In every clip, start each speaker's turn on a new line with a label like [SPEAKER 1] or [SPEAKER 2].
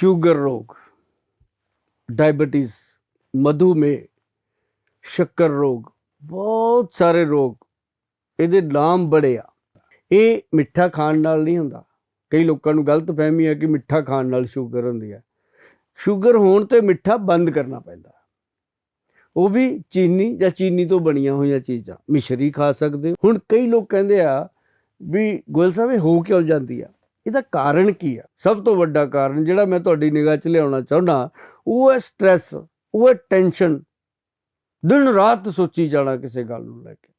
[SPEAKER 1] Sugar ਰੋਗ, diabetes, ਮਧੂਮੇਹ, ਸ਼ੱਕਰ ਰੋਗ, ਬਹੁਤ ਸਾਰੇ ਰੋਗ ਇਹਦੇ ਨਾਮ ਬੜੇ ਆ। ਇਹ ਮਿੱਠਾ ਖਾਣ ਨਾਲ ਨਹੀਂ ਹੁੰਦਾ। ਕਈ ਲੋਕਾਂ ਨੂੰ ਗਲਤ ਫਹਿਮੀ ਹੈ ਕਿ ਮਿੱਠਾ ਖਾਣ ਨਾਲ ਸ਼ੂਗਰ ਹੁੰਦੀ ਹੈ। ਸ਼ੂਗਰ ਹੋਣ ਤੇ ਮਿੱਠਾ ਬੰਦ ਕਰਨਾ ਪੈਂਦਾ। ਉਹ ਵੀ ਚੀਨੀ ਜਾਂ ਚੀਨੀ ਤੋਂ ਬਣੀਆਂ ਹੋਈਆਂ ਚੀਜ਼ਾਂ। ਮਿਸ਼ਰੀ ਖਾ ਸਕਦੇ ਹੁਣ ਕਈ ਲੋਕ ਕਹਿੰਦੇ ਆ ਵੀ ਗੋਇਲ ਸਾਹਿਬ, ਇਹ ਹੋ ਕਿਉਂ ਜਾਂਦੀ ਆ? ਇਹਦਾ ਕਾਰਨ ਕੀ ਆ? ਸਭ ਤੋਂ ਵੱਡਾ ਕਾਰਨ ਜਿਹੜਾ ਮੈਂ ਤੁਹਾਡੀ ਨਿਗਾਹ 'ਚ ਲਿਆਉਣਾ ਚਾਹੁੰਦਾ, ਉਹ ਹੈ ਸਟ੍ਰੈਸ ਉਹ ਹੈ ਟੈਨਸ਼ਨ ਦਿਨ ਰਾਤ ਸੋਚੀ ਜਾਣਾ ਕਿਸੇ ਗੱਲ ਨੂੰ ਲੈ ਕੇ।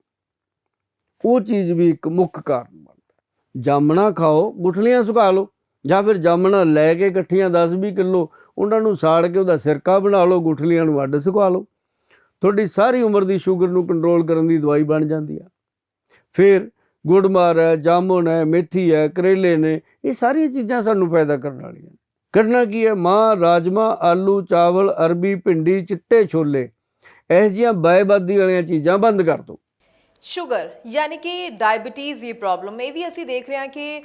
[SPEAKER 1] ਉਹ ਚੀਜ਼ ਵੀ ਇੱਕ ਮੁੱਖ ਕਾਰਨ ਬਣਦਾ। ਜਾਮਣਾ ਖਾਓ, ਗੁਠਲੀਆਂ ਸੁਕਾ ਲਓ, ਜਾਂ ਫਿਰ ਜਾਮਣਾ ਲੈ ਕੇ ਇਕੱਠੀਆਂ 10-20 ਕਿਲੋ ਉਹਨਾਂ ਨੂੰ ਸਾੜ ਕੇ ਉਹਦਾ ਸਿਰਕਾ ਬਣਾ ਲਓ, ਗੁਠਲੀਆਂ ਨੂੰ ਅੱਡ ਸੁਕਾ ਲਓ। ਤੁਹਾਡੀ ਸਾਰੀ ਉਮਰ ਦੀ ਸ਼ੂਗਰ ਨੂੰ ਕੰਟਰੋਲ ਕਰਨ ਦੀ ਦਵਾਈ ਬਣ ਜਾਂਦੀ ਆ। ਫਿਰ ਗੁੜਮਾਰ ਹੈ ਜਾਮੁਨ ਹੈ, ਮੇਥੀ ਹੈ, ਕਰੇਲੇ ਨੇ, ਇਹ ਸਾਰੀਆਂ ਚੀਜ਼ਾਂ ਸਾਨੂੰ ਫਾਇਦਾ ਕਰਨ ਵਾਲੀਆਂ ਨੇ। ਕਰਨਾ ਕੀ ਹੈ ਮਾਂ, ਰਾਜਮਾ, ਆਲੂ, ਚਾਵਲ, ਅਰਬੀ, ਭਿੰਡੀ, ਚਿੱਟੇ ਛੋਲੇ, ਇਹ ਜੀਆਂ ਬਾਏਬਾਦੀ ਵਾਲੀਆਂ ਚੀਜ਼ਾਂ ਬੰਦ ਕਰ ਦਿਓ
[SPEAKER 2] ਸ਼ੂਗਰ, ਯਾਨੀ ਕਿ ਡਾਇਬੀਟੀਜ਼ ਦੀ ਪ੍ਰੋਬਲਮ ਇਹ ਵੀ ਅਸੀਂ ਦੇਖ ਰਹੇ ਹਾਂ ਕਿ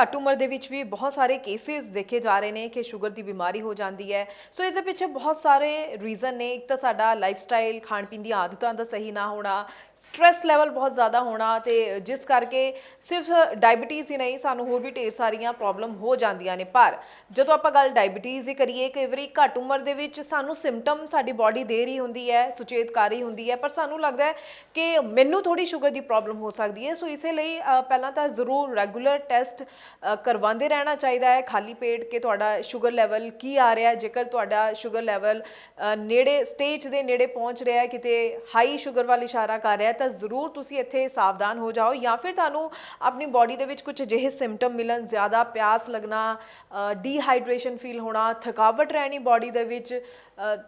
[SPEAKER 2] ਘੱਟ ਉਮਰ ਦੇ ਵਿੱਚ ਵੀ ਬਹੁਤ ਸਾਰੇ ਕੇਸਿਸ ਦੇਖੇ ਜਾ ਰਹੇ ਨੇ ਕਿ ਸ਼ੂਗਰ ਦੀ ਬਿਮਾਰੀ ਹੋ ਜਾਂਦੀ ਹੈ। ਸੋ ਇਸ ਦੇ ਪਿੱਛੇ ਬਹੁਤ ਸਾਰੇ ਰੀਜ਼ਨ ਨੇ। ਇੱਕ ਤਾਂ ਸਾਡਾ ਲਾਈਫ ਸਟਾਈਲ ਖਾਣ ਪੀਣ ਦੀ ਆਦਤਾਂ ਦਾ ਸਹੀ ਨਾ ਹੋਣਾ ਸਟ੍ਰੈਸ ਲੈਵਲ ਬਹੁਤ ਜ਼ਿਆਦਾ ਹੋਣਾ ਤੇ ਜਿਸ ਕਰਕੇ ਸਿਰਫ ਡਾਇਬੀਟੀਜ਼ ਹੀ ਨਹੀਂ, ਸਾਨੂੰ ਹੋਰ ਵੀ ਢੇਰ ਸਾਰੀਆਂ ਪ੍ਰੋਬਲਮ ਹੋ ਜਾਂਦੀਆਂ ਨੇ। ਪਰ ਜਦੋਂ ਆਪਾਂ ਗੱਲ ਡਾਇਬੀਟੀਜ਼ ਦੀ ਕਰੀਏ, ਕਈ ਵਾਰੀ ਘੱਟ ਉਮਰ ਦੇ ਵਿੱਚ ਸਾਨੂੰ ਸਿੰਪਟਮ ਸਾਡੀ ਬਾਡੀ ਦੇ ਰਹੀ ਹੁੰਦੀ ਹੈ ਸੁਚੇਤ ਕਰ ਰਹੀ ਹੁੰਦੀ ਹੈ, ਪਰ ਸਾਨੂੰ ਲੱਗਦਾ ਹੈ ਕਿ ਮੈਨੂੰ ਥੋੜੀ ਸ਼ੂਗਰ ਦੀ ਪ੍ਰੋਬਲਮ ਹੋ ਸਕਦੀ ਹੈ। ਸੋ ਇਸੇ ਲਈ ਪਹਿਲਾਂ ਤਾਂ ਜ਼ਰੂਰ ਰੈਗੂਲਰ ਟੈਸਟ ਕਰਵਾਉਂਦੇ ਰਹਿਣਾ ਚਾਹੀਦਾ ਹੈ। ਖਾਲੀ ਪੇਟ ਕਿ ਤੁਹਾਡਾ ਸ਼ੂਗਰ ਲੈਵਲ ਕੀ ਆ ਰਿਹਾ ਹੈ। ਜੇਕਰ ਤੁਹਾਡਾ ਸ਼ੂਗਰ ਲੈਵਲ ਨੇੜੇ ਸਟੇਜ ਦੇ ਨੇੜੇ ਪਹੁੰਚ ਰਿਹਾ ਹੈ, ਕਿਤੇ ਹਾਈ ਸ਼ੂਗਰ ਵੱਲ ਇਸ਼ਾਰਾ ਕਰ ਰਿਹਾ ਹੈ, ਤਾਂ ਜ਼ਰੂਰ ਤੁਸੀਂ ਇੱਥੇ ਸਾਵਧਾਨ ਹੋ ਜਾਓ। ਜਾਂ ਫਿਰ ਤੁਹਾਨੂੰ ਆਪਣੀ ਬਾਡੀ ਦੇ ਵਿੱਚ ਕੁਝ ਅਜਿਹੇ ਸਿੰਪਟਮ ਮਿਲਣ, ਜ਼ਿਆਦਾ ਪਿਆਸ ਲੱਗਣਾ ਡੀਹਾਈਡਰੇਸ਼ਨ ਫੀਲ ਹੋਣਾ, ਥਕਾਵਟ ਰਹਿਣੀ ਬਾਡੀ ਦੇ ਵਿੱਚ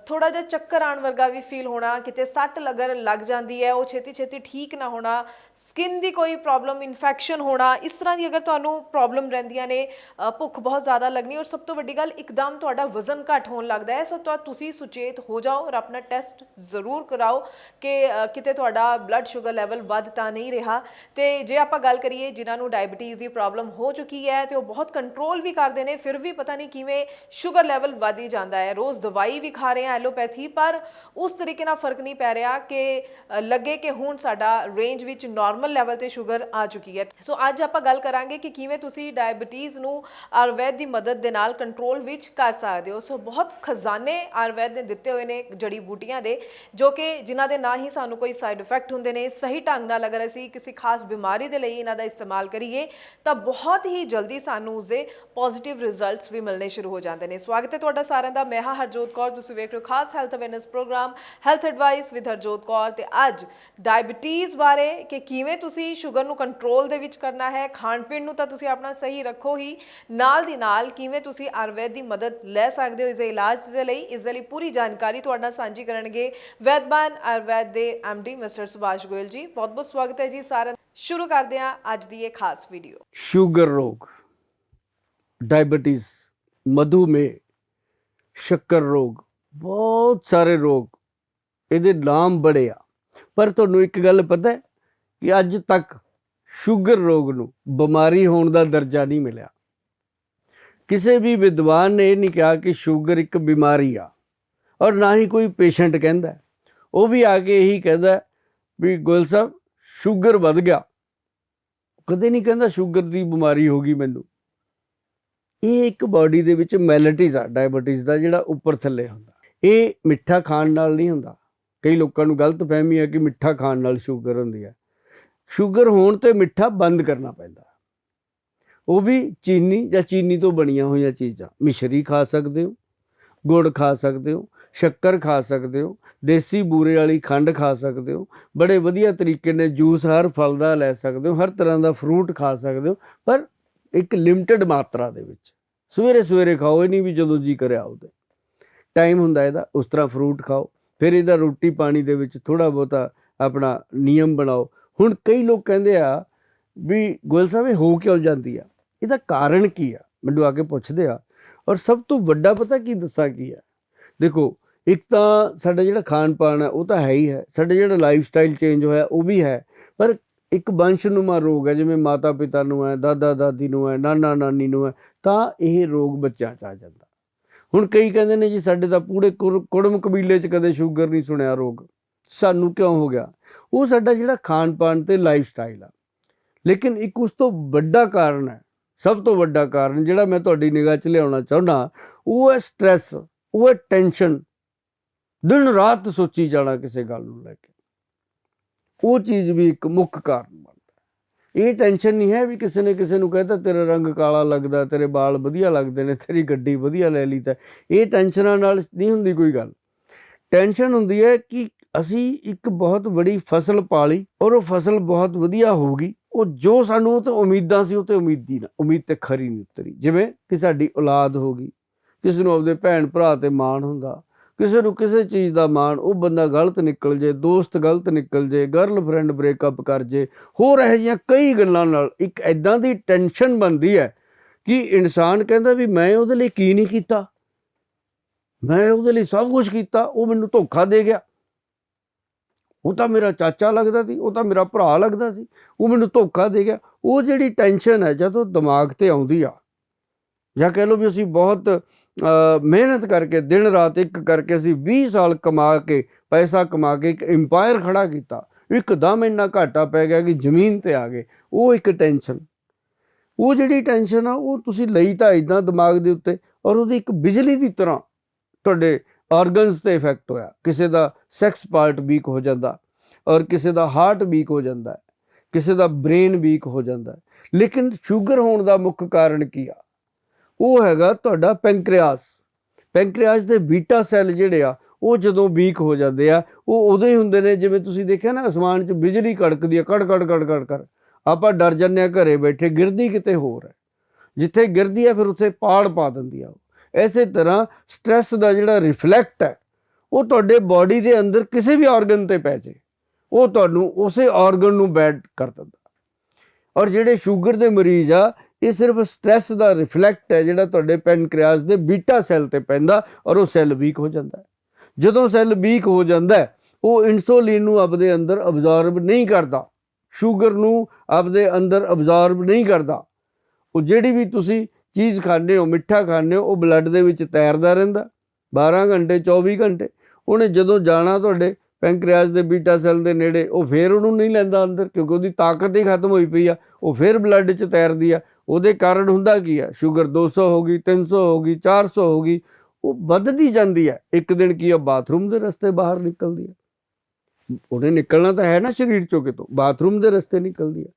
[SPEAKER 2] ਥੋੜਾ ਜਿਹਾ ਚੱਕਰ ਆਉਣ ਵਰਗਾ ਵੀ ਫੀਲ ਹੋਣਾ, ਕਿਤੇ ਸੱਟ ਲੱਗਰ ਲੱਗ ਜਾਂਦੀ ਹੈ, ਉਹ ਛੇਤੀ ਛੇਤੀ ਠੀਕ ਨਾ ਹੋਣਾ ਸਕਿਨ ਦੀ ਕੋਈ ਪ੍ਰੋਬਲਮ ਇਨਫੈਕਸ਼ਨ ਹੋਣਾ, ਇਸ ਤਰ੍ਹਾਂ ਦੀ ਅਗਰ ਤੁਹਾਨੂੰ ਪ੍ਰੋਬਲਮ ਰਹਿੰਦੀਆਂ ਨੇ ਭੁੱਖ ਬਹੁਤ ਜ਼ਿਆਦਾ ਲੱਗਣੀ ਔਰ ਸਭ ਤੋਂ ਵੱਡੀ ਗੱਲ, ਇੱਕਦਮ ਤੁਹਾਡਾ ਵਜ਼ਨ ਘੱਟ ਹੋਣ ਲੱਗਦਾ ਹੈ, ਸੋ ਤੁਸੀਂ ਸੁਚੇਤ ਹੋ ਜਾਓ ਔਰ ਆਪਣਾ ਟੈਸਟ ਜ਼ਰੂਰ ਕਰਾਓ ਕਿ ਕਿਤੇ ਤੁਹਾਡਾ ਬਲੱਡ ਸ਼ੂਗਰ ਲੈਵਲ ਵੱਧ ਤਾਂ ਨਹੀਂ ਰਿਹਾ। ਤੇ ਜੇ ਆਪਾਂ ਗੱਲ ਕਰੀਏ ਜਿਨ੍ਹਾਂ ਨੂੰ ਡਾਇਬੀਟੀਜ਼ ਦੀ ਪ੍ਰੋਬਲਮ ਹੋ ਚੁੱਕੀ ਹੈ, ਤੇ ਉਹ ਬਹੁਤ ਕੰਟਰੋਲ ਵੀ ਕਰਦੇ ਨੇ, ਫਿਰ ਵੀ ਪਤਾ ਨਹੀਂ ਕਿਵੇਂ ਸ਼ੂਗਰ ਲੈਵਲ ਵੱਧ ਹੀ ਜਾਂਦਾ ਹੈ। ਰੋਜ਼ ਦਵਾਈ ਵੀ ਖਾ ਰਹੇ ਆ ਐਲੋਪੈਥੀ, ਪਰ ਉਸ ਤਰੀਕੇ ਨਾਲ ਫ਼ਰਕ ਨਹੀਂ ਪੈ ਰਿਹਾ ਕਿ ਲੱਗੇ ਕਿ ਹੁਣ ਸਾਡਾ ਰੇਂਜ ਵਿੱਚ ਨਾਰਮਲ ਲੈਵਲ ਤੇ ਸ਼ੂਗਰ ਆ ਚੁੱਕੀ ਹੈ। ਸੋ ਅੱਜ ਆਪਾਂ ਗੱਲ ਕਰਾਂਗੇ ਕਿ ਕਿਵੇਂ ਤੁਸੀਂ ਡਾਇਬੀਟੀਜ਼ ਨੂੰ ਆਯੁਰਵੈਦ ਦੀ ਮਦਦ ਦੇ ਨਾਲ ਕੰਟਰੋਲ ਵਿੱਚ ਕਰ ਸਕਦੇ ਹੋ। ਸੋ ਬਹੁਤ ਖਜ਼ਾਨੇ ਆਯੁਰਵੈਦ ਨੇ ਦਿੱਤੇ ਹੋਏ ਨੇ ਜੜੀ ਬੂਟੀਆਂ ਦੇ, ਜੋ ਕਿ ਜਿਨ੍ਹਾਂ ਦੇ ਨਾ ਹੀ ਸਾਨੂੰ ਕੋਈ ਸਾਈਡ ਇਫੈਕਟ ਹੁੰਦੇ ਨੇ। ਸਹੀ ਢੰਗ ਨਾਲ ਅਗਰ ਅਸੀਂ ਕਿਸੇ ਖਾਸ ਬਿਮਾਰੀ ਦੇ ਲਈ ਇਹਨਾਂ ਦਾ ਇਸਤੇਮਾਲ ਕਰੀਏ, ਤਾਂ ਬਹੁਤ ਹੀ ਜਲਦੀ ਸਾਨੂੰ ਉਸਦੇ ਪੋਜ਼ਿਟਿਵ ਰਿਜ਼ਲਟਸ ਵੀ ਮਿਲਣੇ ਸ਼ੁਰੂ ਹੋ ਜਾਂਦੇ ਨੇ। ਸਵਾਗਤ ਹੈ ਤੁਹਾਡਾ ਸਾਰਿਆਂ ਦਾ। ਮੈਂ ਹਾਂ ਹਰਜੋਤ ਕੌਰ, ਤੁਸੀਂ ਵੇਖ ਰਹੇ ਹੋ ਖਾਸ health awareness programme health advice with Harjot Kaur ਤੇ ਅੱਜ ਡਾਇਬੀਟੀਜ਼ ਬਾਰੇ ਕਿ ਕਿਵੇਂ ਤੁਸੀਂ ਸ਼ੂਗਰ ਨੂੰ ਕੰਟਰੋਲ ਦੇ ਵਿੱਚ ਕਰਨਾ ਹੈ, ਖਾਣ ਪੀਣ ਨੂੰ ਤਾਂ ਤੁਸੀਂ ਆਪਣਾ ਸਹੀ ਰੱਖੋ ਹੀ, ਨਾਲ ਦੀ ਨਾਲ ਕਿਵੇਂ ਤੁਸੀਂ ਆਯੁਰਵੈਦ ਦੀ ਮਦਦ ਲੈ ਸਕਦੇ ਹੋ ਇਸ ਦੇ ਇਲਾਜ ਦੇ ਲਈ ਇਸ ਦੇ ਲਈ ਪੂਰੀ ਜਾਣਕਾਰੀ ਤੁਹਾਡੇ ਨਾਲ ਸਾਂਝੀ ਕਰਨਗੇ ਵੈਦਬਾਨ ਆਯੁਰਵੈਦ ਦੇ ਐਮਡੀ ਮਿਸਟਰ ਸੁਭਾਸ਼ ਗੋਇਲ ਜੀ। ਬਹੁਤ ਬਹੁਤ ਸਵਾਗਤ ਹੈ ਜੀ ਸਾਰਿਆਂ ਸ਼ੁਰੂ ਕਰਦੇ ਹਾਂ ਅੱਜ ਦੀ ਇਹ ਖਾਸ ਵੀਡੀਓ
[SPEAKER 1] ਸ਼ੂਗਰ ਰੋਗ ਡਾਇਬੀਟੀਜ਼ ਮਧੂਮੇਹ, ਸ਼ੱਕਰ ਰੋਗ ਬਹੁਤ ਸਾਰੇ ਰੋਗ ਇਹਦੇ ਨਾਮ ਬੜੇ ਆ। ਪਰ ਤੁਹਾਨੂੰ ਇੱਕ ਗੱਲ ਪਤਾ ਹੈ ਕਿ ਅੱਜ ਤੱਕ ਸ਼ੂਗਰ ਰੋਗ ਨੂੰ ਬਿਮਾਰੀ ਹੋਣ ਦਾ ਦਰਜਾ ਨਹੀਂ ਮਿਲਿਆ। ਕਿਸੇ ਵੀ ਵਿਦਵਾਨ ਨੇ ਇਹ ਨਹੀਂ ਕਿਹਾ ਕਿ ਸ਼ੂਗਰ ਇੱਕ ਬਿਮਾਰੀ ਆ ਔਰ ਨਾ ਹੀ ਕੋਈ ਪੇਸ਼ੈਂਟ ਕਹਿੰਦਾ ਉਹ ਵੀ ਆ ਕੇ ਇਹੀ ਕਹਿੰਦਾ ਵੀ ਗੋਇਲ ਸਾਹਿਬ, ਸ਼ੂਗਰ ਵੱਧ ਗਿਆ। ਕਦੇ ਨਹੀਂ ਕਹਿੰਦਾ ਸ਼ੂਗਰ ਦੀ ਬਿਮਾਰੀ ਹੋ ਗਈ ਮੈਨੂੰ। ਇਹ ਇੱਕ ਬਾਡੀ ਦੇ ਵਿੱਚ ਮੈਲਿਟੀਜ਼ ਆ ਡਾਇਬੀਟੀਜ਼ ਦਾ ਜਿਹੜਾ ਉੱਪਰ ਥੱਲੇ ਹੁੰਦਾ। ਇਹ ਮਿੱਠਾ ਖਾਣ ਨਾਲ ਨਹੀਂ ਹੁੰਦਾ। ਕਈ ਲੋਕਾਂ ਨੂੰ ਗਲਤ ਫਹਿਮੀ ਹੈ ਕਿ ਮਿੱਠਾ ਖਾਣ ਨਾਲ ਸ਼ੂਗਰ ਹੁੰਦੀ ਹੈ। ਸ਼ੂਗਰ ਹੋਣ ਤੇ ਮਿੱਠਾ ਬੰਦ ਕਰਨਾ ਪੈਂਦਾ। ਉਹ ਵੀ ਚੀਨੀ ਜਾਂ ਚੀਨੀ ਤੋਂ ਬਣੀਆਂ ਹੋਈਆਂ ਚੀਜ਼ਾਂ। ਮਿਸ਼ਰੀ ਖਾ ਸਕਦੇ ਹੋ, ਗੁੜ ਖਾ ਸਕਦੇ ਹੋ, ਸ਼ੱਕਰ ਖਾ ਸਕਦੇ ਹੋ, ਦੇਸੀ ਬੂਰੇ ਵਾਲੀ ਖੰਡ ਖਾ ਸਕਦੇ ਹੋ, ਬੜੇ ਵਧੀਆ ਤਰੀਕੇ ਨਾਲ ਜੂਸ ਹਰ ਫਲ ਦਾ ਲੈ ਸਕਦੇ ਹੋ, ਹਰ ਤਰ੍ਹਾਂ ਦਾ ਫਰੂਟ ਖਾ ਸਕਦੇ ਹੋ, ਪਰ ਇੱਕ ਲਿਮਟਿਡ ਮਾਤਰਾ ਦੇ ਵਿੱਚ। ਸਵੇਰੇ ਸਵੇਰੇ ਖਾਓ, ਇਹ ਨਹੀਂ ਵੀ ਜਦੋਂ ਜੀ ਕਰਿਆ ਉਹਦੇ। ਟਾਈਮ ਹੁੰਦਾ ਇਹਦਾ, ਉਸ ਤਰ੍ਹਾਂ ਫਰੂਟ ਖਾਓ। ਫਿਰ ਇਹਦਾ ਰੋਟੀ ਪਾਣੀ ਦੇ ਵਿੱਚ ਥੋੜਾ ਬਹੁਤਾ ਆਪਣਾ ਨਿਯਮ ਬਣਾਓ। ਹੁਣ ਕਈ ਲੋਕ ਕਹਿੰਦੇ ਆ ਵੀ ਗੋਇਲ ਸਾਹਿਬ, ਇਹ ਹੋ ਕਿਉਂ ਜਾਂਦੀ ਆ? ਇਹਦਾ ਕਾਰਨ ਕੀ ਆ? ਮੈਨੂੰ ਆ ਕੇ ਪੁੱਛਦੇ ਆ। ਔਰ ਸਭ ਤੋਂ ਵੱਡਾ ਪਤਾ ਕੀ ਦੱਸਾਂ ਕੀ ਆ? ਦੇਖੋ, ਇੱਕ ਤਾਂ ਸਾਡਾ ਜਿਹੜਾ ਖਾਣ ਪਾਣ ਹੈ ਉਹ ਤਾਂ ਹੈ ਹੀ ਹੈ। ਸਾਡਾ ਜਿਹੜਾ ਲਾਈਫ ਸਟਾਈਲ ਚੇਂਜ ਹੋਇਆ, ਉਹ ਵੀ ਹੈ। ਪਰ ਇੱਕ ਵੰਸ਼ਨੁਮਾ ਰੋਗ ਹੈ ਜਿਵੇਂ ਮਾਤਾ ਪਿਤਾ ਨੂੰ ਹੈ ਦਾਦਾ ਦਾਦੀ ਨੂੰ ਹੈ ਨਾਨਾ ਨਾਨੀ ਨੂੰ ਹੈ, ਤਾਂ ਇਹ ਰੋਗ ਬੱਚਿਆਂ 'ਚ ਆ ਜਾਂਦਾ। ਹੁਣ ਕਈ ਕਹਿੰਦੇ ਨੇ ਜੀ ਸਾਡੇ ਤਾਂ ਪੂਰੇ ਕੁੜਮ ਕਬੀਲੇ 'ਚ ਕਦੇ ਸ਼ੂਗਰ ਨਹੀਂ ਸੁਣਿਆ ਰੋਗ। ਸਾਨੂੰ ਕਿਉਂ ਹੋ ਗਿਆ? ਉਹ ਸਾਡਾ ਜਿਹੜਾ ਖਾਣ ਪਾਣ ਤੇ ਲਾਈਫ ਸਟਾਈਲ ਆ। ਲੇਕਿਨ ਇੱਕ ਉਸ ਤੋਂ ਵੱਡਾ ਕਾਰਨ ਹੈ, ਸਭ ਤੋਂ ਵੱਡਾ ਕਾਰਨ ਜਿਹੜਾ ਮੈਂ ਤੁਹਾਡੀ ਨਿਗਾਹ 'ਚ ਲਿਆਉਣਾ ਚਾਹੁੰਦਾ, ਉਹ ਹੈ ਸਟ੍ਰੈਸ ਉਹ ਹੈ ਟੈਨਸ਼ਨ ਦਿਨ ਰਾਤ ਸੋਚੀ ਜਾਣਾ ਕਿਸੇ ਗੱਲ ਨੂੰ ਲੈ ਕੇ। ਉਹ ਚੀਜ਼ ਵੀ ਇੱਕ ਮੁੱਖ ਕਾਰਨ ਇਹ ਟੈਨਸ਼ਨ ਨਹੀਂ ਹੈ ਵੀ ਕਿਸੇ ਨੇ ਕਿਸੇ ਨੂੰ ਕਹਿੰਦਾ ਤੇਰਾ ਰੰਗ ਕਾਲਾ ਲੱਗਦਾ, ਤੇਰੇ ਵਾਲ ਵਧੀਆ ਲੱਗਦੇ ਨੇ, ਤੇਰੀ ਗੱਡੀ ਵਧੀਆ ਲੈ ਲਈ ਤਾਂ। ਇਹ ਟੈਨਸ਼ਨਾਂ ਨਾਲ ਨਹੀਂ ਹੁੰਦੀ ਕੋਈ ਗੱਲ। ਟੈਨਸ਼ਨ ਹੁੰਦੀ ਹੈ ਕਿ ਅਸੀਂ ਇੱਕ ਬਹੁਤ ਬੜੀ ਫਸਲ ਪਾਲੀ ਔਰ ਉਹ ਫਸਲ ਬਹੁਤ ਵਧੀਆ ਹੋਊਗੀ। ਉਹ ਜੋ ਸਾਨੂੰ ਉਹ ਤੇ ਉਮੀਦਾਂ ਸੀ, ਉਹ ਤੇ ਉਮੀਦੀ ਨਾ, ਉਮੀਦ ਤੇ ਖਰੀ ਨਹੀਂ ਉਤਰੀ। ਜਿਵੇਂ ਕਿ ਸਾਡੀ ਔਲਾਦ ਹੋ ਗਈ, ਕਿਸੇ ਨੂੰ ਆਪਦੇ ਭੈਣ ਭਰਾ ਤੇ ਮਾਣ ਹੁੰਦਾ ਕਿਸੇ ਨੂੰ ਕਿਸੇ ਚੀਜ਼ ਦਾ ਮਾਣ, ਉਹ ਬੰਦਾ ਗਲਤ ਨਿਕਲ ਜੇ, ਦੋਸਤ ਗਲਤ ਨਿਕਲ ਜੇ ਗਰਲਫ੍ਰੈਂਡ ਬ੍ਰੇਕਅਪ ਕਰ ਜੇ, ਹੋਰ ਇਹੋ ਜਿਹੀਆਂ ਕਈ ਗੱਲਾਂ ਨਾਲ ਇੱਕ ਐਦਾਂ ਦੀ ਟੈਨਸ਼ਨ ਬਣਦੀ ਹੈ ਕਿ ਇਨਸਾਨ ਕਹਿੰਦਾ ਵੀ ਮੈਂ ਉਹਦੇ ਲਈ ਕੀ ਨਹੀਂ ਕੀਤਾ? ਮੈਂ ਉਹਦੇ ਲਈ ਸਭ ਕੁਝ ਕੀਤਾ, ਉਹ ਮੈਨੂੰ ਧੋਖਾ ਦੇ ਗਿਆ। ਉਹ ਤਾਂ ਮੇਰਾ ਚਾਚਾ ਲੱਗਦਾ ਸੀ, ਉਹ ਤਾਂ ਮੇਰਾ ਭਰਾ ਲੱਗਦਾ ਸੀ, ਉਹ ਮੈਨੂੰ ਧੋਖਾ ਦੇ ਗਿਆ। ਉਹ ਜਿਹੜੀ ਟੈਨਸ਼ਨ ਹੈ ਜਦੋਂ ਦਿਮਾਗ ਤੇ ਆਉਂਦੀ ਆ, ਜਾਂ ਕਹਿ ਲਓ ਵੀ ਅਸੀਂ ਬਹੁਤ ਮਿਹਨਤ ਕਰਕੇ, ਦਿਨ ਰਾਤ ਇੱਕ ਕਰਕੇ ਅਸੀਂ 20 ਸਾਲ ਕਮਾ ਕੇ, ਪੈਸਾ ਕਮਾ ਕੇ ਇੱਕ ਇੰਪਾਇਰ ਖੜਾ ਕੀਤਾ। ਇੱਕਦਮ ਇੰਨਾ ਘਾਟਾ ਪੈ ਗਿਆ ਕਿ ਜ਼ਮੀਨ ਤੇ ਆ ਗਏ। ਉਹ ਇੱਕ ਟੈਨਸ਼ਨ ਉਹ ਜਿਹੜੀ ਟੈਨਸ਼ਨ ਆ, ਉਹ ਤੁਸੀਂ ਲਈ ਤਾਂ ਇਦਾਂ ਦਿਮਾਗ ਦੇ ਉੱਤੇ ਔਰ ਉਹਦੀ ਇੱਕ ਬਿਜਲੀ ਦੀ ਤਰ੍ਹਾਂ ਤੁਹਾਡੇ ਆਰਗਨਸ ਤੇ ਇਫੈਕਟ ਹੋਇਆ। ਕਿਸੇ ਦਾ ਸੈਕਸ ਪਾਰਟ ਵੀਕ ਹੋ ਜਾਂਦਾ ਔਰ ਕਿਸੇ ਦਾ ਹਾਰਟ ਵੀਕ ਹੋ ਜਾਂਦਾ। ਕਿਸੇ ਦਾ ਬ੍ਰੇਨ ਵੀਕ ਹੋ ਜਾਂਦਾ। ਲੇਕਿਨ ਸ਼ੂਗਰ ਹੋਣ ਦਾ ਮੁੱਖ ਕਾਰਨ ਕੀ ਆ? ਉਹ ਹੈਗਾ ਤੁਹਾਡਾ ਪੈਂਕ੍ਰੀਆਸ। ਪੈਂਕ੍ਰੀਆਸ ਦੇ ਬੀਟਾ ਸੈੱਲ ਜਿਹੜੇ ਆ, ਉਹ ਜਦੋਂ ਵੀਕ ਹੋ ਜਾਂਦੇ ਆ, ਉਹ ਉਦੋਂ ਹੀ ਹੁੰਦੇ ਨੇ, ਜਿਵੇਂ ਤੁਸੀਂ ਦੇਖਿਆ ਨਾ, ਅਸਮਾਨ 'ਚ ਬਿਜਲੀ ਕੜਕਦੀ ਆ, ਕੜ ਕੜ ਕੜ ਕੜ ਕਰ ਆਪਾਂ ਡਰ ਜੰਨੇ ਆ ਘਰੇ ਬੈਠੇ, ਗਿਰਦੀ ਕਿਤੇ ਹੋਰ ਹੈ। ਜਿੱਥੇ ਗਿਰਦੀ ਆ, ਫਿਰ ਉੱਥੇ ਪਾੜ ਪਾ ਦਿੰਦੀ ਆ ਉਹ। ਐਸੇ ਤਰ੍ਹਾਂ ਸਟ੍ਰੈਸ ਦਾ ਜਿਹੜਾ ਰਿਫਲੈਕਟ ਹੈ, ਉਹ ਤੁਹਾਡੇ ਬਾਡੀ ਦੇ ਅੰਦਰ ਕਿਸੇ ਵੀ ਆਰਗਨ ਤੇ ਪੈ ਜੇ, ਉਹ ਤੁਹਾਨੂੰ ਉਸੇ ਆਰਗਨ ਨੂੰ ਬੈਡ ਕਰ ਦਿੰਦਾ। ਔਰ ਜਿਹੜੇ ਸ਼ੂਗਰ ਦੇ ਮਰੀਜ਼ ਆ ਇਹ ਸਿਰਫ ਸਟ੍ਰੈਸ ਦਾ ਰਿਫਲੈਕਟ ਹੈ, ਜਿਹੜਾ ਤੁਹਾਡੇ ਪੈਨਕ੍ਰੀਆਸ ਦੇ ਬੀਟਾ ਸੈੱਲ ਤੇ ਪੈਂਦਾ ਔਰ ਉਹ ਸੈੱਲ ਵੀਕ ਹੋ ਜਾਂਦਾ ਜਦੋਂ ਸੈੱਲ ਵੀਕ ਹੋ ਜਾਂਦਾ ਉਹ ਇਨਸੂਲਿਨ ਨੂੰ ਆਪਦੇ ਅੰਦਰ ਅਬਜ਼ਾਰਬ ਨਹੀਂ ਕਰਦਾ ਸ਼ੂਗਰ ਨੂੰ ਆਪਦੇ ਅੰਦਰ ਅਬਜ਼ਾਰਬ ਨਹੀਂ ਕਰਦਾ। ਉਹ ਜਿਹੜੀ ਵੀ ਤੁਸੀਂ ਚੀਜ਼ ਖਾਂਦੇ ਹੋ, ਮਿੱਠਾ ਖਾਂਦੇ ਹੋ, ਉਹ ਬਲੱਡ ਦੇ ਵਿੱਚ ਤੈਰਦਾ ਰਹਿੰਦਾ 12 ਘੰਟੇ 24 ਘੰਟੇ। ਉਹਨੇ ਜਦੋਂ ਜਾਣਾ ਤੁਹਾਡੇ ਪੈਂਕ੍ਰੀਆਸ ਦੇ ਬੀਟਾ ਸੈੱਲ ਦੇ ਨੇੜੇ, ਉਹ ਫੇਰ ਉਹਨੂੰ ਨਹੀਂ ਲੈਂਦਾ ਅੰਦਰ, ਕਿਉਂਕਿ ਉਹਦੀ ਤਾਕਤ ਹੀ ਖਤਮ ਹੋਈ ਪਈ ਆ, ਉਹ ਫੇਰ ਬਲੱਡ 'ਚ ਤੈਰਦੀ ਆ। ਉਹਦੇ ਕਾਰਨ ਹੁੰਦਾ ਕੀ ਆ? ਸ਼ੂਗਰ 200 ਹੋ ਗਈ 300 ਹੋ ਗਈ 400 ਹੋ ਗਈ, ਉਹ ਵੱਧਦੀ ਜਾਂਦੀ ਹੈ ਇੱਕ ਦਿਨ ਕੀ ਆ? ਬਾਥਰੂਮ ਦੇ ਰਸਤੇ ਬਾਹਰ ਨਿਕਲਦੀ ਹੈ ਉਹਨੇ ਨਿਕਲਣਾ ਤਾਂ ਹੈ ਨਾ ਸਰੀਰ ਚੋਂ ਕਿਤੋਂ? ਬਾਥਰੂਮ ਦੇ ਰਸਤੇ ਨਿਕਲਦੀ ਹੈ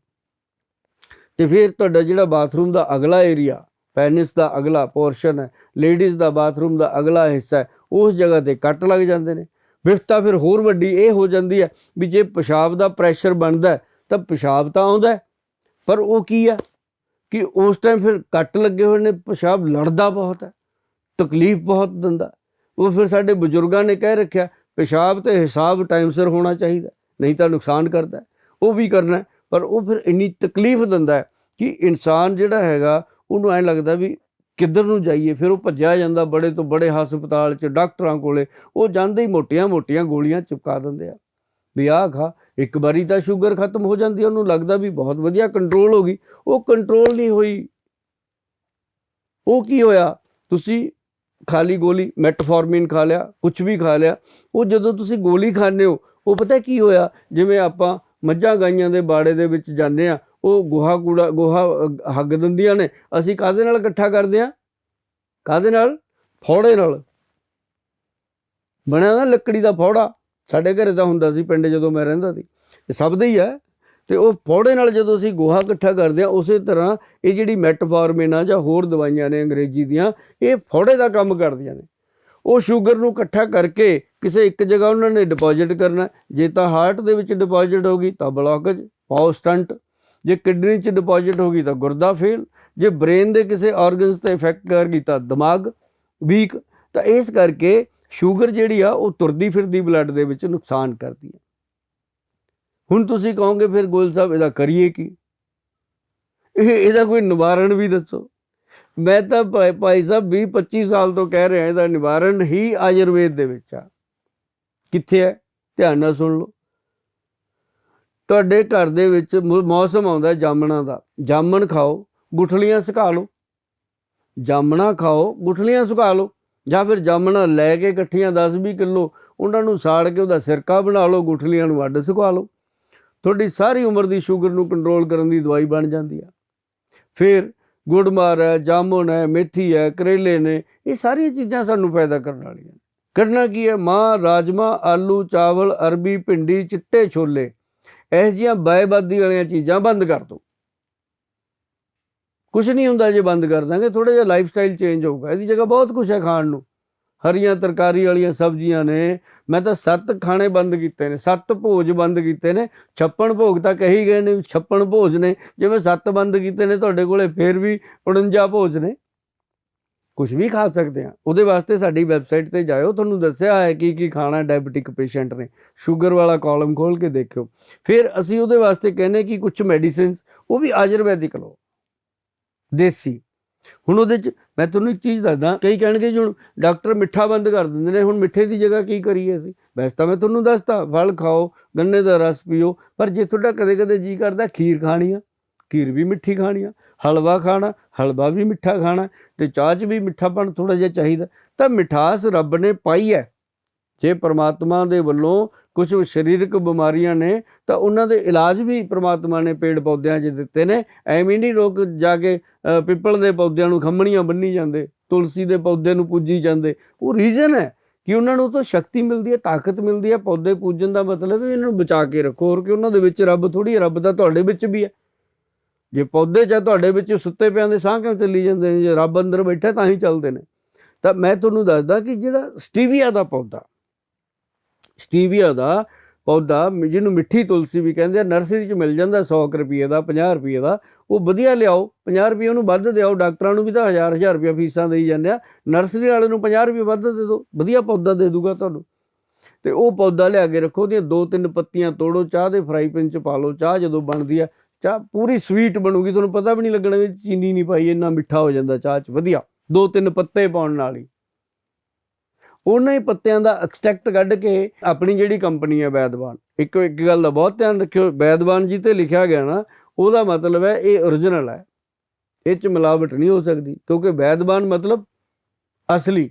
[SPEAKER 1] ਤੇ ਫਿਰ ਤੁਹਾਡਾ ਜਿਹੜਾ ਬਾਥਰੂਮ ਦਾ ਅਗਲਾ ਏਰੀਆ, ਪੈਨਿਸ ਦਾ ਅਗਲਾ ਪੋਰਸ਼ਨ ਹੈ, ਲੇਡੀਜ਼ ਦਾ ਬਾਥਰੂਮ ਦਾ ਅਗਲਾ ਹਿੱਸਾ ਹੈ, ਉਸ ਜਗ੍ਹਾ ਤੇ ਕੱਟ ਲੱਗ ਜਾਂਦੇ ਨੇ। ਵਿਫਤਾ ਫਿਰ ਹੋਰ ਵੱਡੀ ਇਹ ਹੋ ਜਾਂਦੀ ਹੈ ਵੀ ਜੇ ਪਿਸ਼ਾਬ ਦਾ ਪ੍ਰੈਸ਼ਰ ਬਣਦਾ ਤਾਂ ਪਿਸ਼ਾਬ ਤਾਂ ਆਉਂਦਾ ਪਰ ਉਹ ਕੀ ਆ? ਕਿ ਉਸ ਟਾਈਮ ਫਿਰ ਕੱਟ ਲੱਗੇ ਹੋਏ ਨੇ, ਪਿਸ਼ਾਬ ਲੜਦਾ ਬਹੁਤ ਹੈ, ਤਕਲੀਫ ਬਹੁਤ ਦਿੰਦਾ ਉਹ ਫਿਰ ਸਾਡੇ ਬਜ਼ੁਰਗਾਂ ਨੇ ਕਹਿ ਰੱਖਿਆ, ਪਿਸ਼ਾਬ ਤੇ ਹਿਸਾਬ ਟਾਈਮ ਸਿਰ ਹੋਣਾ ਚਾਹੀਦਾ, ਨਹੀਂ ਤਾਂ ਨੁਕਸਾਨ ਕਰਦਾ ਉਹ ਵੀ ਕਰਨਾ ਪਰ ਉਹ ਫਿਰ ਇੰਨੀ ਤਕਲੀਫ ਦਿੰਦਾ ਕਿ ਇਨਸਾਨ ਜਿਹੜਾ ਹੈਗਾ, ਉਹਨੂੰ ਐ ਲੱਗਦਾ ਵੀ ਕਿੱਧਰ ਨੂੰ ਜਾਈਏ, ਫਿਰ ਉਹ ਭੱਜਿਆ ਜਾਂਦਾ ਬੜੇ ਤੋਂ ਬੜੇ ਹਸਪਤਾਲ 'ਚ, ਡਾਕਟਰਾਂ ਕੋਲੇ, ਉਹ ਜਾਂਦੇ ਹੀ ਮੋਟੀਆਂ-ਮੋਟੀਆਂ ਗੋਲੀਆਂ ਚਿਪਕਾ ਦਿੰਦੇ ਆ। ਵੀ ਆਹ ਖਾ, ਇੱਕ ਵਾਰੀ ਤਾਂ ਸ਼ੂਗਰ ਖਤਮ ਹੋ ਜਾਂਦੀ, ਉਹਨੂੰ ਲੱਗਦਾ ਵੀ ਬਹੁਤ ਵਧੀਆ ਕੰਟਰੋਲ ਹੋ ਗਈ। ਉਹ ਕੰਟਰੋਲ ਨਹੀਂ ਹੋਈ। ਉਹ ਕੀ ਹੋਇਆ? ਤੁਸੀਂ ਖਾਲੀ ਗੋਲੀ ਮੈਟਫੋਰਮਿਨ ਖਾ ਲਿਆ ਕੁਝ ਵੀ ਖਾ ਲਿਆ। ਉਹ ਜਦੋਂ ਤੁਸੀਂ ਗੋਲੀ ਖਾਂਦੇ ਹੋ, ਉਹ ਪਤਾ ਕੀ ਹੋਇਆ? ਜਿਵੇਂ ਆਪਾਂ ਮੱਝਾਂ ਗਾਈਆਂ ਦੇ ਬਾੜੇ ਦੇ ਵਿੱਚ ਜਾਂਦੇ ਆ ਉਹ ਗੋਹਾ ਕੂੜਾ, ਗੋਹਾ ਹੱਗ ਦਿੰਦੀਆਂ ਨੇ। ਅਸੀਂ ਕਾਦੇ ਨਾਲ ਇਕੱਠਾ ਕਰਦੇ ਆ ਕਾਦੇ ਨਾਲ? ਫੌੜੇ ਨਾਲ। ਬਣਿਆ ਨਾ ਲੱਕੜੀ ਦਾ ਫੌੜਾ। ਸਾਡੇ ਘਰੇ ਤਾਂ ਹੁੰਦਾ ਸੀ, ਪਿੰਡ ਜਦੋਂ ਮੈਂ ਰਹਿੰਦਾ ਸੀ। ਇਹ ਸਭ ਦੇ ਹੀ ਹੈ। ਤੇ ਉਹ ਫੌੜੇ ਨਾਲ ਜਦੋਂ ਅਸੀਂ ਗੋਹਾ ਇਕੱਠਾ ਕਰਦੇ ਆ ਉਸੇ ਤਰ੍ਹਾਂ ਇਹ ਜਿਹੜੀ ਮੈਟਫੋਰਮਿਨ ਆ ਜਾਂ ਹੋਰ ਦਵਾਈਆਂ ਨੇ ਅੰਗਰੇਜ਼ੀ ਦੀਆਂ, ਇਹ ਫੌੜੇ ਦਾ ਕੰਮ ਕਰਦੀਆਂ ਨੇ। ਉਹ ਸ਼ੂਗਰ ਨੂੰ ਇਕੱਠਾ ਕਰਕੇ ਕਿਸੇ ਇੱਕ ਜਗ੍ਹਾ ਉਹਨਾਂ ਨੇ ਡਿਪੋਜ਼ਿਟ ਕਰਨਾ ਜੇ ਤਾਂ ਹਾਰਟ ਦੇ ਵਿੱਚ ਡਿਪੋਜ਼ਿਟ ਹੋ ਗਈ, ਤਾਂ ਬਲੌਕੇਜ, ਪਾਓ ਸਟੰਟ। ਜੇ ਕਿਡਨੀ 'ਚ ਡਿਪੋਜ਼ਿਟ ਹੋ ਗਈ, ਤਾਂ ਗੁਰਦਾ ਫੇਲ। ਜੇ ਬ੍ਰੇਨ ਦੇ ਕਿਸੇ ਆਰਗਨਸ ਤੇ ਇਫੈਕਟ ਕਰ ਗਈ, ਤਾਂ ਦਿਮਾਗ ਵੀਕ ਤਾਂ ਇਸ ਕਰਕੇ ਸ਼ੂਗਰ ਜਿਹੜੀ ਆ, ਉਹ ਤੁਰਦੀ ਫਿਰਦੀ ਬਲੱਡ ਦੇ ਵਿੱਚ ਨੁਕਸਾਨ ਕਰਦੀ ਹੈ ਹੁਣ ਤੁਸੀਂ ਕਹੋਗੇ, ਫਿਰ ਗੋਲ ਸਾਹਿਬ, ਇਹਦਾ ਕਰੀਏ ਕੀ? ਇਹ, ਇਹਦਾ ਕੋਈ ਨਿਵਾਰਣ ਵੀ ਦੱਸੋ। ਮੈਂ ਤਾਂ ਭਾਈ ਭਾਈ ਸਾਹਿਬ 20 25 ਸਾਲ ਤੋਂ ਕਹਿ ਰਿਹਾ, ਇਹਦਾ ਨਿਵਾਰਣ ਹੀ ਆਯੁਰਵੇਦ ਦੇ ਵਿੱਚ ਆ। ਕਿੱਥੇ ਹੈ? ਧਿਆਨ ਨਾਲ ਸੁਣ ਲਓ। ਤੁਹਾਡੇ ਘਰ ਦੇ ਵਿੱਚ ਮੌਸਮ ਆਉਂਦਾ ਜਾਮਣਾ ਦਾ। ਜਾਮਣ ਖਾਓ, ਗੁਠਲੀਆਂ ਸੁਕਾ ਲਓ। ਜਾਮਣਾ ਖਾਓ, ਗੁਠਲੀਆਂ ਸੁਕਾ ਲਓ। ਜਾਂ ਫਿਰ ਜਾਮਣਾ ਲੈ ਕੇ ਇਕੱਠੀਆਂ 10-20 ਕਿਲੋ ਉਹਨਾਂ ਨੂੰ ਸਾੜ ਕੇ ਉਹਦਾ ਸਿਰਕਾ ਬਣਾ ਲਓ, ਗੁਠਲੀਆਂ ਨੂੰ ਅੱਡ ਸੁਕਾ ਲਓ। ਤੁਹਾਡੀ ਸਾਰੀ ਉਮਰ ਦੀ ਸ਼ੂਗਰ ਨੂੰ ਕੰਟਰੋਲ ਕਰਨ ਦੀ ਦਵਾਈ ਬਣ ਜਾਂਦੀ ਆ। ਫਿਰ ਗੁੜਮਾਰ ਹੈ, ਜਾਮੁਨ ਹੈ, ਮੇਥੀ ਹੈ, ਕਰੇਲੇ ਨੇ, ਇਹ ਸਾਰੀਆਂ ਚੀਜ਼ਾਂ ਸਾਨੂੰ ਫਾਇਦਾ ਕਰਨ ਵਾਲੀਆਂ। ਨੇ। ਕਰਨਾ ਕੀ ਹੈ? ਮਾਂ, ਰਾਜਮਾ, ਆਲੂ, ਚਾਵਲ, ਅਰਬੀ, ਭਿੰਡੀ, ਚਿੱਟੇ ਛੋਲੇ, ਇਹ ਜਿਹੀਆਂ ਬਾਏਬਾਦੀ ਵਾਲੀਆਂ ਚੀਜ਼ਾਂ ਬੰਦ ਕਰ ਦਿਓ। ਕੁਝ ਨਹੀਂ ਹੁੰਦਾ ਜੇ ਬੰਦ ਕਰ ਦਾਂਗੇ ਥੋੜਾ ਜਿਹਾ ਲਾਈਫ ਸਟਾਈਲ ਚੇਂਜ ਹੋਊਗਾ। ਇਹਦੀ ਜਗ੍ਹਾ ਬਹੁਤ ਕੁਝ ਹੈ ਖਾਣ ਨੂੰ। ਹਰੀਆਂ ਤਰਕਾਰੀ ਵਾਲੀਆਂ ਸਬਜ਼ੀਆਂ ਨੇ, ਮੈਂ ਤਾਂ ਸੱਤ ਖਾਣੇ ਬੰਦ ਕੀਤੇ ਨੇ, ਸੱਤ ਭੋਜ ਬੰਦ ਕੀਤੇ ਨੇ। ਛੱਪਣ ਭੋਗ ਤਾਂ ਕਹੀ ਗਏ ਨੇ, ਛੱਪਣ ਭੋਜ ਨੇ ਜਿਵੇਂ ਸੱਤ ਬੰਦ ਕੀਤੇ ਨੇ ਤੁਹਾਡੇ ਕੋਲੇ, ਫੇਰ ਵੀ 49 ਭੋਜ ਨੇ। ਕੁਝ ਵੀ ਖਾ ਸਕਦੇ ਆ ਉਹਦੇ ਵਾਸਤੇ ਸਾਡੀ ਵੈਬਸਾਈਟ ਤੇ ਜਾਇਓ, ਤੁਹਾਨੂੰ ਦੱਸਿਆ ਹੈ ਕੀ ਕੀ ਖਾਣਾ ਡਾਇਬੀਟਿਕ ਪੇਸ਼ੈਂਟ ਨੇ। ਸ਼ੂਗਰ ਵਾਲਾ ਕਾਲਮ ਖੋਲ ਕੇ ਦੇਖਿਓ। ਫਿਰ ਅਸੀਂ ਉਹਦੇ ਵਾਸਤੇ ਕਹਿੰਦੇ ਕਿ ਕੁਝ ਮੈਡੀਸਿਨਸ ਉਹ ਵੀ ਆਯੁਰਵੈਦਿਕ ਲਓ। ਦੇਸੀ। ਹੁਣ ਉਹਦੇ ਚ ਮੈਂ ਤੁਹਾਨੂੰ ਇੱਕ ਚੀਜ਼ ਦੱਸਦਾ, ਕਈ ਕਹਿਣਗੇ ਜੀ ਹੁਣ ਡਾਕਟਰ ਮਿੱਠਾ ਬੰਦ ਕਰ ਦਿੰਦੇ ਨੇ, ਹੁਣ ਮਿੱਠੇ ਦੀ ਜਗ੍ਹਾ ਕੀ ਕਰੀਏ ਅਸੀਂ? ਵੈਸੇ ਤਾਂ ਮੈਂ ਤੁਹਾਨੂੰ ਦੱਸਦਾ ਫਲ ਖਾਓ, ਗੰਨੇ ਦਾ ਰਸ ਪੀਓ, ਪਰ ਜੇ ਤੁਹਾਡਾ ਕਦੇ-ਕਦੇ ਜੀ ਕਰਦਾ, ਖੀਰ ਖਾਣੀ ਆ, ਖੀਰ ਵੀ ਮਿੱਠੀ ਖਾਣੀ ਆ, ਹਲਵਾ ਖਾਣਾ, ਹਲਵਾ ਵੀ ਮਿੱਠਾ ਖਾਣਾ, ਤੇ ਚਾਹ 'ਚ ਵੀ ਮਿੱਠਾਪਣ ਥੋੜਾ ਜਿਹਾ ਚਾਹੀਦਾ, ਤਾਂ ਮਿਠਾਸ ਰੱਬ ਨੇ ਪਾਈ ਹੈ ਜੇ ਪਰਮਾਤਮਾ ਦੇ ਵੱਲੋਂ ਕੁਝ ਸਰੀਰਕ ਬਿਮਾਰੀਆਂ ਨੇ, ਤਾਂ ਉਹਨਾਂ ਦੇ ਇਲਾਜ ਵੀ ਪ੍ਰਮਾਤਮਾ ਨੇ ਪੇੜ ਪੌਦਿਆਂ 'ਚ ਦਿੱਤੇ ਨੇ। ਐਵੇਂ ਨਹੀਂ ਲੋਕ ਜਾ ਕੇ ਪਿੱਪਲ ਦੇ ਪੌਦਿਆਂ ਨੂੰ ਖੰਮਣੀਆਂ ਬੰਨੀ ਜਾਂਦੇ, ਤੁਲਸੀ ਦੇ ਪੌਦੇ ਨੂੰ ਪੂਜੀ ਜਾਂਦੇ। ਉਹ ਰੀਜ਼ਨ ਹੈ ਕਿ ਉਹਨਾਂ ਨੂੰ ਤਾਂ ਸ਼ਕਤੀ ਮਿਲਦੀ ਹੈ, ਤਾਕਤ ਮਿਲਦੀ ਹੈ। ਪੌਦੇ ਪੂਜਣ ਦਾ ਮਤਲਬ ਹੈ ਇਹਨਾਂ ਨੂੰ ਬਚਾ ਕੇ ਰੱਖੋ ਹੋਰ ਕਿ ਉਹਨਾਂ ਦੇ ਵਿੱਚ ਰੱਬ ਥੋੜੀ ਰੱਬ ਤਾਂ ਤੁਹਾਡੇ ਵਿੱਚ ਵੀ ਹੈ। ਜੇ ਪੌਦੇ ਜਾਂ ਤੁਹਾਡੇ ਵਿੱਚ ਸੁੱਤੇ ਪਿਆਂ ਦੇ ਸਾਹ ਕਿਉਂ ਚੱਲੀ ਜਾਂਦੇ ਨੇ? ਜੇ ਰੱਬ ਅੰਦਰ ਬੈਠਾ ਤਾਂ ਹੀ ਚੱਲਦੇ ਨੇ। ਤਾਂ ਮੈਂ ਤੁਹਾਨੂੰ ਦੱਸਦਾ ਕਿ ਜਿਹੜਾ ਸਟੀਵੀਆ ਦਾ ਪੌਦਾ ਸਟੀਵੀਆ ਦਾ ਪੌਦਾ ਜਿਹਨੂੰ ਮਿੱਠੀ ਤੁਲਸੀ ਵੀ ਕਹਿੰਦੇ ਆ, ਨਰਸਰੀ 'ਚ ਮਿਲ ਜਾਂਦਾ 100 ਕੁ ਰੁਪਏ ਦਾ 50 ਰੁਪਏ ਦਾ, ਉਹ ਵਧੀਆ ਲਿਆਓ 50 ਰੁਪਏ ਉਹਨੂੰ ਵੱਧ ਦਿਓ, ਡਾਕਟਰਾਂ ਨੂੰ ਵੀ ਤਾਂ ਹਜ਼ਾਰ ਹਜ਼ਾਰ ਰੁਪਏ ਫੀਸਾਂ ਦੇਈ ਜਾਂਦੇ ਆ, ਨਰਸਰੀ ਵਾਲੇ ਨੂੰ 50 ਰੁਪਏ ਵੱਧ ਦੇ ਦਿਓ, ਵਧੀਆ ਪੌਦਾ ਦੇ ਦੂਗਾ ਤੁਹਾਨੂੰ। ਤੇ ਉਹ ਪੌਦਾ ਲਿਆ ਕੇ ਰੱਖੋ, ਉਹਦੀਆਂ ਦੋ ਤਿੰਨ ਪੱਤੀਆਂ ਤੋੜੋ, ਚਾਹ ਦੇ ਫਰਾਈ ਪੈਨ 'ਚ ਪਾ ਲਓ, ਚਾਹ ਜਦੋਂ ਬਣਦੀ ਆ, ਚਾਹ ਪੂਰੀ ਸਵੀਟ ਬਣੂਗੀ, ਤੁਹਾਨੂੰ ਪਤਾ ਵੀ ਨਹੀਂ ਲੱਗਣਾ ਵੀ ਚੀਨੀ ਨਹੀਂ ਪਾਈ, ਇੰਨਾ ਮਿੱਠਾ ਹੋ ਜਾਂਦਾ ਚਾਹ 'ਚ, ਵਧੀਆ, ਦੋ ਤਿੰਨ ਪੱਤੇ ਪਾਉਣ ਨਾਲ ਹੀ। ਉਹਨਾਂ ਹੀ ਪੱਤਿਆਂ ਦਾ ਐਕਸਟ੍ਰੈਕਟ ਕੱਢ ਕੇ ਆਪਣੀ ਜਿਹੜੀ ਕੰਪਨੀ ਹੈ ਵੈਦਵਾਨ। ਇੱਕ ਇੱਕ ਗੱਲ ਦਾ ਬਹੁਤ ਧਿਆਨ ਰੱਖਿਓ, ਵੈਦਵਾਨ ਜੀ ਤੇ ਲਿਖਿਆ ਗਿਆ ਨਾ, ਉਹਦਾ ਮਤਲਬ ਹੈ ਇਹ origignal ਹੈ। ਇਹ ਚ ਮਿਲਾਵਟ ਨਹੀਂ ਹੋ ਸਕਦੀ, ਕਿਉਂਕਿ ਵੈਦਵਾਨ ਮਤਲਬ ਅਸਲੀ।